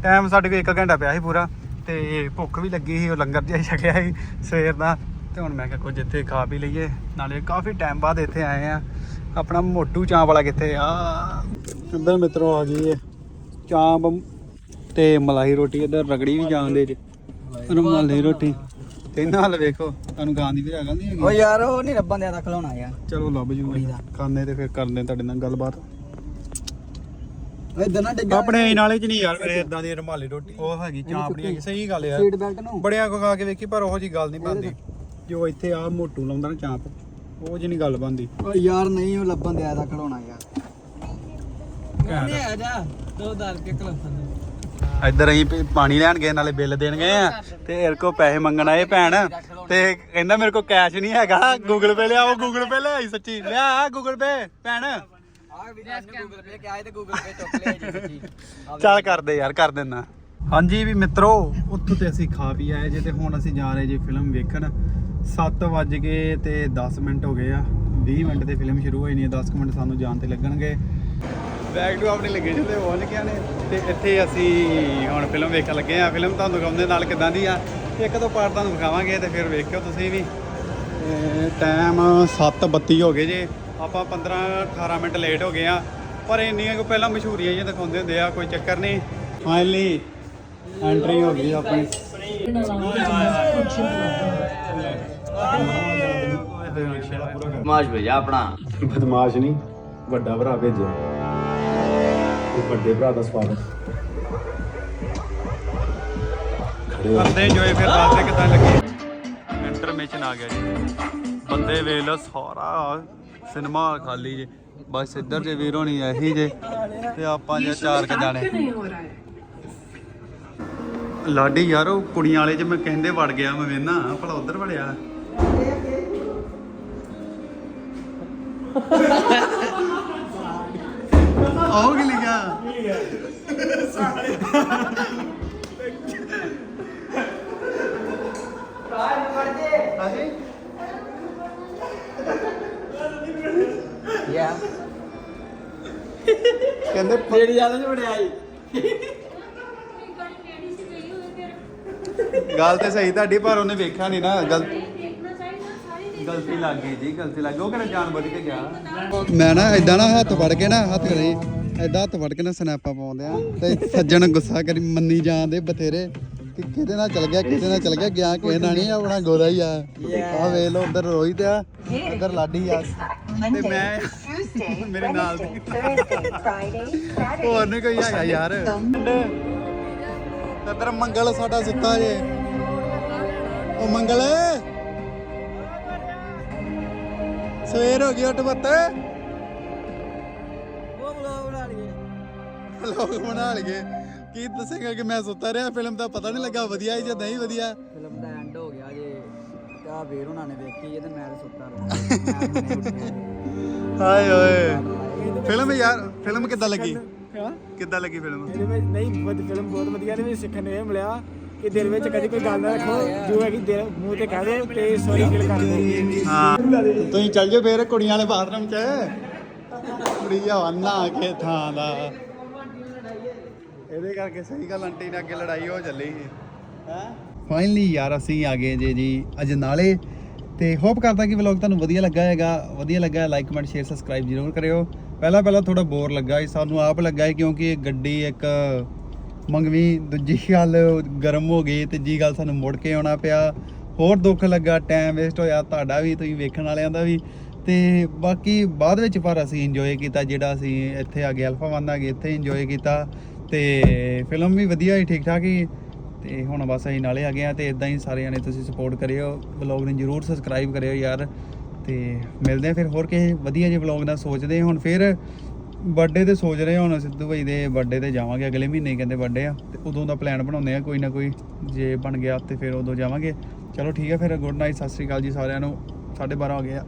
ਟਾਈਮ ਸਾਡੇ ਕੋਲ 1 ਘੰਟਾ ਪਿਆ ਸੀ ਪੂਰਾ ਤੇ ਭੁੱਖ ਵੀ ਲੱਗੀ ਸੀ ਉਹ ਲੰਗਰ ਜਿਹਾ ਹੀ ਛਕਿਆ ਸੀ ਸਵੇਰ ਦਾ। ਤੇ ਹੁਣ ਮੈਂ ਕਿਹਾ ਕੁਝ ਇੱਥੇ ਖਾ ਪੀ ਲਈਏ ਨਾਲੇ ਕਾਫੀ ਟਾਈਮ ਬਾਅਦ ਇੱਥੇ ਆਏ ਆ। ਆਪਣਾ ਮੋਟੂ ਚਾਂਪ ਵਾਲਾ ਕਿੱਥੇ ਆ? ਇੱਧਰ ਮਿੱਤਰੋ ਆ ਗਈ ਹੈ ਚਾਂਪ ਤੇ ਮਲਾਈ ਰੋਟੀ ਇੱਧਰ ਰਗੜੀ ਵੀ ਜਾਂਦੇ ਜੀ ਰੁਮਾਲੀ ਰੋਟੀ। ਤੇ ਨਾਲ ਵੇਖੋ ਤੁਹਾਨੂੰ ਗਾਂ ਦੀ ਵੀ ਹੈਗਾ। ਨਹੀਂ ਓ ਹੈਗੀ ਯਾਰ ਉਹ ਨਹੀਂ ਰੱਬਾਂ ਦੇ ਦਾ ਖਲਾਉਣਾ ਯਾਰ। ਚਲੋ ਲੱਭ ਦਾ। ਕਰਨੇ ਤੇ ਫਿਰ ਕਰਦੇ ਤੁਹਾਡੇ ਨਾਲ ਗੱਲਬਾਤ। ਇਦਾਂ ਨਾ ਡਿੱਗਾ। ਆਪਣੇ ਨਾਲੇ ਚ ਨਹੀਂ ਯਾਰ ਮੇਰੇ ਇਦਾਂ ਦੀ ਰੁਮਾਲੀ ਰੋਟੀ। ਉਹ ਹੈਗੀ ਚਾਂਪ ਨਹੀਂ ਹੈਗੀ। ਸਹੀ ਗੱਲ ਯਾਰ। ਸੀਟ ਬੈਲਟ ਨੂੰ। ਬੜਿਆ ਕੋ ਖਾ ਕੇ ਵੇਖੀ ਪਰ ਉਹੋ ਜੀ ਗੱਲ ਨਹੀਂ ਬਣਦੀ। ਜੋ ਇੱਥੇ ਆ ਮੋਟੂ ਲਾਉਂਦਾ ਨਾ ਚਾਂਪ ਉਹ ਜੀ ਨਹੀਂ ਗੱਲ ਬਣਦੀ। ਓ ਯਾਰ ਨਹੀਂ ਉਹ ਲੱਭਣ ਦੇ ਦਾ ਖਲਾਉਣਾ ਯਾਰ। ਨਹੀਂ ਆ ਜਾ। ਦੋ ਦਾਲ ਕੇ ਕਲਫਨ ਇੱਧਰ ਅਸੀਂ ਪ- ਪਾਣੀ ਲੈਣ ਗਏ ਨਾਲੇ ਬਿੱਲ ਦੇਣ ਗਏ ਆ। ਤੇ ਇਹਦੇ ਕੋ ਪੈਸੇ ਮੰਗਣ ਆਏ ਭੈਣ। ਤੇ ਕਹਿੰਦਾ ਮੇਰੇ ਕੋ ਕੈਸ਼ ਨਹੀਂ ਹੈਗਾ। ਗੂਗਲ ਪੇ ਲਿਆ ਉਹ ਗੂਗਲ ਪੇ ਲਿਆਈ ਸੱਚੀ। ਲਿਆ ਗੂਗਲ ਪੇ ਭੈਣ। ਆ ਵੀ ਗੂਗਲ ਪੇ ਕਿ ਆਏ ਤੇ ਗੂਗਲ ਪੇ ਚੁੱਕ ਲਿਆ ਜੀ ਸੱਚੀ। ਚੱਲ ਕਰਦੇ ਯਾਰ ਕਰ ਦਿੰਨਾ। ਹਾਂਜੀ ਵੀ ਮਿੱਤਰੋ ਉੱਥੋਂ ਤੇ ਅਸੀਂ ਖਾ ਪੀ ਆਏ ਜੇ ਤੇ ਹੁਣ ਅਸੀਂ ਜਾ ਰਹੇ ਜੀ ਫਿਲਮ ਵੇਖਣ। 7 ਵੱਜ ਕੇ ਤੇ 10 ਮਿੰਟ ਹੋ ਗਏ ਆ। 20 ਮਿੰਟ ਤੇ ਫਿਲਮ ਸ਼ੁਰੂ ਹੋਈ ਨਹੀਂ 10 ਕੁ ਮਿੰਟ ਸਾਨੂੰ ਜਾਣ ਤੇ ਲੱਗਣਗੇ। ਬੈਕ ਟੂ ਆਪਣੀ ਲੋਕੇਸ਼ਨ ਤੇ ਪਹੁੰਚ ਗਏ ਨੇ ਤੇ ਇੱਥੇ ਅਸੀਂ ਹੁਣ ਫਿਲਮ ਵੇਖਣ ਲੱਗੇ ਆ ਫਿਲਮ ਤੁਹਾਨੂੰ ਦਿਖਾਉਂਦੇ ਨਾਲ ਕਿਦਾਂ ਦੀ ਆ। ਇੱਕ ਦੋ ਪਾਰਟ ਤੁਹਾਨੂੰ ਵਿਖਾਵਾਂਗੇ ਤੇ ਫਿਰ ਵੇਖਿਓ ਤੁਸੀਂ ਵੀ। ਟਾਈਮ 7:32 ਹੋ ਗਏ ਜੇ। ਆਪਾਂ 15 18 ਮਿੰਟ ਲੇਟ ਹੋ ਗਏ ਆ ਪਰ ਇੰਨੀਆਂ ਕੋ ਪਹਿਲਾਂ ਮਸ਼ਹੂਰੀਆਂ ਜਿਹੀਆਂ ਦਿਖਾਉਂਦੇ ਹੁੰਦੇ ਆ ਕੋਈ ਚੱਕਰ ਨਹੀਂ। ਫਾਈਨਲੀ ਐਂਟਰੀ ਹੋ ਗਈ ਆਪਣੀ। ਮਾਸ਼ ਭੇਜਾ ਆਪਣਾ। ਬਦਮਾਸ਼ ਨਹੀਂ ਵੱਡਾ ਭਰਾ ਭੇਜਿਆ। ਤੇ ਵੱਡੇ ਭਰਾ ਦਾ ਸਵਾਗਤ। ਖੜੇ ਹੋ। ਕਰਦੇ ਇੰਜੋਏ ਫਿਰ ਦੱਸਦੇ ਕਿਦਾਂ ਲੱਗੀ? ਇੰਟਰਮਿਸ਼ਨ ਆ ਗਿਆ ਜੀ। ਬੰਦੇ ਵੇਖ ਲਓ, ਸਾਰਾ ਸਿਨੇਮਾ ਹਾਲ ਖਾਲੀ ਜੇ। ਬਸ ਇੱਧਰ ਜੇ ਵੀਰੋ ਨਹੀਂ ਇਹੀ ਜੇ। ਤੇ ਆਪਾਂ ਜੇ ਚਾਰ ਕ ਜਾਣੇ। ਲਾਡੀ ਯਾਰ, ਉਹ ਕੁੜੀਆਂ ਵਾਲੇ ਚ ਮੈਂ ਕਹਿੰਦੇ ਵੜ ਗਿਆ ਮੈਂ ਵੇਨਾ ਭਲਾ ਉਧਰ ਵੜਿਆ। ਆਹ ਕੀ ਲਿਖਿਆ ਹਾਂਜੀ। ਯਾ ਕਹਿੰਦੇ ਪ- ਤੇਰੀ ਯਾਦ ਨਹੀਂ ਵੜਿਆਈ ਗੱਲ ਤੇ ਸਹੀ ਤੁਹਾਡੀ ਪਰ ਉਹਨੇ ਵੇਖਿਆ ਨਹੀਂ ਨਾ ਗਲ ਗਲਤੀ ਲੱਗ ਗਈ ਜੀ ਗਲਤੀ ਲੱਗ ਗਈ। ਉਹ ਕਿਹੜਾ ਜਾਣ ਬੁੱਝ ਕੇ ਗਿਆ? ਮੈਂ ਨਾ ਇਦਾਂ ਨਾ ਹੱਥ ਫੜ ਕੇ ਨਾ ਹੱਥ ਕਰੇ। ਇਦਾਂ ਹੱਥ ਫੜ ਕੇ ਨਾ ਸਨੈਪਾਂ ਪਾਉਂਦੇ ਆ ਤੇ ਸੱਜਣ ਗੁੱਸਾ ਕਰੀ ਮੰਨੀ ਜਾਂਦੇ ਬਥੇਰੇ ਕਿ ਕਿਹਦੇ ਨਾਲ ਚਲ ਗਿਆ ਕਿਹਦੇ ਨਾਲ ਚਲ ਗਿਆ ਗਿਆ ਕਿਸੇ ਨਾਲ ਨਹੀਂ ਆਪਣਾ ਗੋਰਾ ਹੀ ਆ। ਆ ਵੇਖ ਲੋ ਉਧਰ ਰੋਹਿਤ ਆ ਉਧਰ ਲਾਡੀ ਆ। ਤੇ ਮੈਂ ਮੇਰੇ ਨਾਲ ਦੀ ਹੋਰ ਨਹੀਂ ਕੋਈ ਹੈਗਾ ਯਾਰ। ਇੱਧਰ ਮੰਗਲ ਸਾਡਾ ਸੁੱਤਾ ਜੇ। ਉਹ ਮੰਗਲ। ਸਵੇਰ ਹੋ ਗਈ ਉੱਠ ਬੱਤ ਲੋਕ ਬਣਾ ਲਈਏ। ਕੀ ਦੱਸੇਗਾ ਕਿ ਮੈਂ ਸੁੱਤਾ ਰਿਹਾ ਫਿਲਮ ਦਾ ਪਤਾ ਨਹੀਂ ਲੱਗਾ ਵਧੀਆ ਹੀ ਜਾਂ ਨਹੀਂ ਵਧੀਆ। ਫਿਲਮ ਦਾ ਐਂਡ ਹੋ ਗਿਆ ਜੇ। ਆ ਵੀਰ ਉਹਨਾਂ ਨੇ ਵੇਖੀ ਜੇ ਤੇ ਮੈਂ ਸੁੱਤਾ ਰਿਹਾ। ਹਾਏ ਓਏ। ਫਿਲਮ ਯਾਰ ਫਿਲਮ ਕਿੱਦਾਂ ਲੱਗੀ? ਕਿੱਦਾਂ ਲੱਗੀ ਫਿਲਮ ਨਹੀਂ ਬਹੁਤ ਫਿਲਮ ਬਹੁਤ ਵਧੀਆ ਨੇ ਸਿੱਖਣ ਨੂੰ ਇਹ ਮਿਲਿਆ ਕਿ ਦਿਲ ਵਿੱਚ ਕਦੇ ਕੋਈ ਗੱਲ ਨਾ ਰੱਖੋ ਜੋ ਹੈ ਕਿ ਮੂੰਹ ਤੇ ਕਹਿ ਦਿਓ ਤੇ ਸੌਰੀ ਫੀਲ ਕਰ ਦਿਓ। ਹਾਂ। ਤੁਸੀਂ ਚੱਲ ਜਾਓ ਫੇਰ ਕੁੜੀਆਂ ਵਾਲੇ ਬਾਥਰੂਮ 'ਚ। ਕੁੜੀ ਆ ਕੇ ਥਾਂ ਦਾ। ਇਹਦੇ ਕਰਕੇ ਸਹੀ ਗੱਲ ਆਂਟੀ ਨੇ ਅੱਗੇ ਲੜਾਈ ਹੋ ਚੱਲੀ ਸੀ। ਹੈ? ਫਾਈਨਲੀ ਯਾਰ ਅਸੀਂ ਆ ਗਏ ਜੇ ਜੀ ਅਜਨਾਲੇ ਤੇ ਹੋਪ ਕਰਦਾ ਕਿ ਵਲੌਗ ਤੁਹਾਨੂੰ ਵਧੀਆ ਲੱਗਾ ਹੈਗਾ ਵਧੀਆ ਲੱਗਾ ਲਾਈਕ ਕਮੈਂਟ ਸ਼ੇਅਰ ਸਬਸਕ੍ਰਾਈਬ ਜ਼ਰੂਰ ਕਰਿਓ। ਪਹਿਲਾਂ ਪਹਿਲਾਂ ਥੋੜਾ ਬੋਰ ਲੱਗਾ ਸੀ ਸਾਨੂੰ ਆਪ ਲੱਗਾ ਕਿਉਂਕਿ ਇਹ ਗੱਡੀ ਇੱਕ ਮੰਗਵੀ ਦੂਜੀ ਗੱਲ ਗਰਮ ਹੋ ਗਈ ਤੀਜੀ ਗੱਲ ਸਾਨੂੰ ਮੁੜ ਕੇ ਆਉਣਾ ਪਿਆ। ਹੋਰ ਦੁੱਖ ਲੱਗਾ ਟਾਈਮ ਵੇਸਟ ਹੋਇਆ ਤੁਹਾਡਾ ਵੀ ਤੁਸੀਂ ਵੇਖਣ ਵਾਲਿਆਂ ਦਾ ਵੀ। ਤੇ ਬਾਕੀ ਬਾਅਦ ਵਿੱਚ ਪਰ ਅਸੀਂ ਇੰਜੋਏ ਕੀਤਾ ਜਿਹੜਾ ਅਸੀਂ ਇੱਥੇ ਆ ਗਏ ਅਲਫਾ ਵਨ ਆ ਗਏ ਇੱਥੇ ਇੰਜੋਏ ਕੀਤਾ। ਤੇ ਫਿਲਮ ਵੀ ਵਧੀਆ ਹੀ ਠੀਕ ਠਾਕ ਹੀ। ਤੇ ਹੁਣ ਬਸ ਅਸੀਂ ਨਾਲੇ ਆ ਗਏ ਆ ਤੇ ਇਦਾਂ ਹੀ ਸਾਰਿਆਂ ਨੇ ਤੁਸੀਂ ਸਪੋਰਟ ਕਰਿਓ। ਵਲੌਗ ਨੂੰ ਜਰੂਰ ਸਬਸਕ੍ਰਾਈਬ ਕਰਿਓ ਯਾਰ। ਤੇ ਮਿਲਦੇ ਆ ਫਿਰ ਹੋਰ ਕਿਸੇ ਵਧੀਆ ਜਿਹੇ ਵਲੌਗ ਦਾ ਸੋਚਦੇ ਹੁਣ ਫਿਰ ਬਰਥਡੇ ਤੇ ਸੋਚ ਰਹੇ ਹਾਂ, ਹੁਣ ਸਿੱਧੂ ਭਾਈ ਦੇ ਬਰਥਡੇ ਤੇ ਜਾਵਾਂਗੇ ਅਗਲੇ ਮਹੀਨੇ ਕਹਿੰਦੇ ਬਰਥਡੇ ਆ। ਤੇ ਉਦੋਂ ਦਾ ਪਲਾਨ ਬਣਾਉਂਦੇ ਆ ਕੋਈ ਨਾ ਕੋਈ। ਜੇ ਬਣ ਗਿਆ ਤੇ ਫਿਰ ਉਦੋਂ ਜਾਵਾਂਗੇ। ਚਲੋ ਠੀਕ ਆ ਫਿਰ ਗੁੱਡ ਨਾਈਟ ਸਤਿ ਸ੍ਰੀ ਅਕਾਲ ਜੀ ਸਾਰਿਆਂ ਨੂੰ। 12:30 ਹੋ ਗਏ ਆ।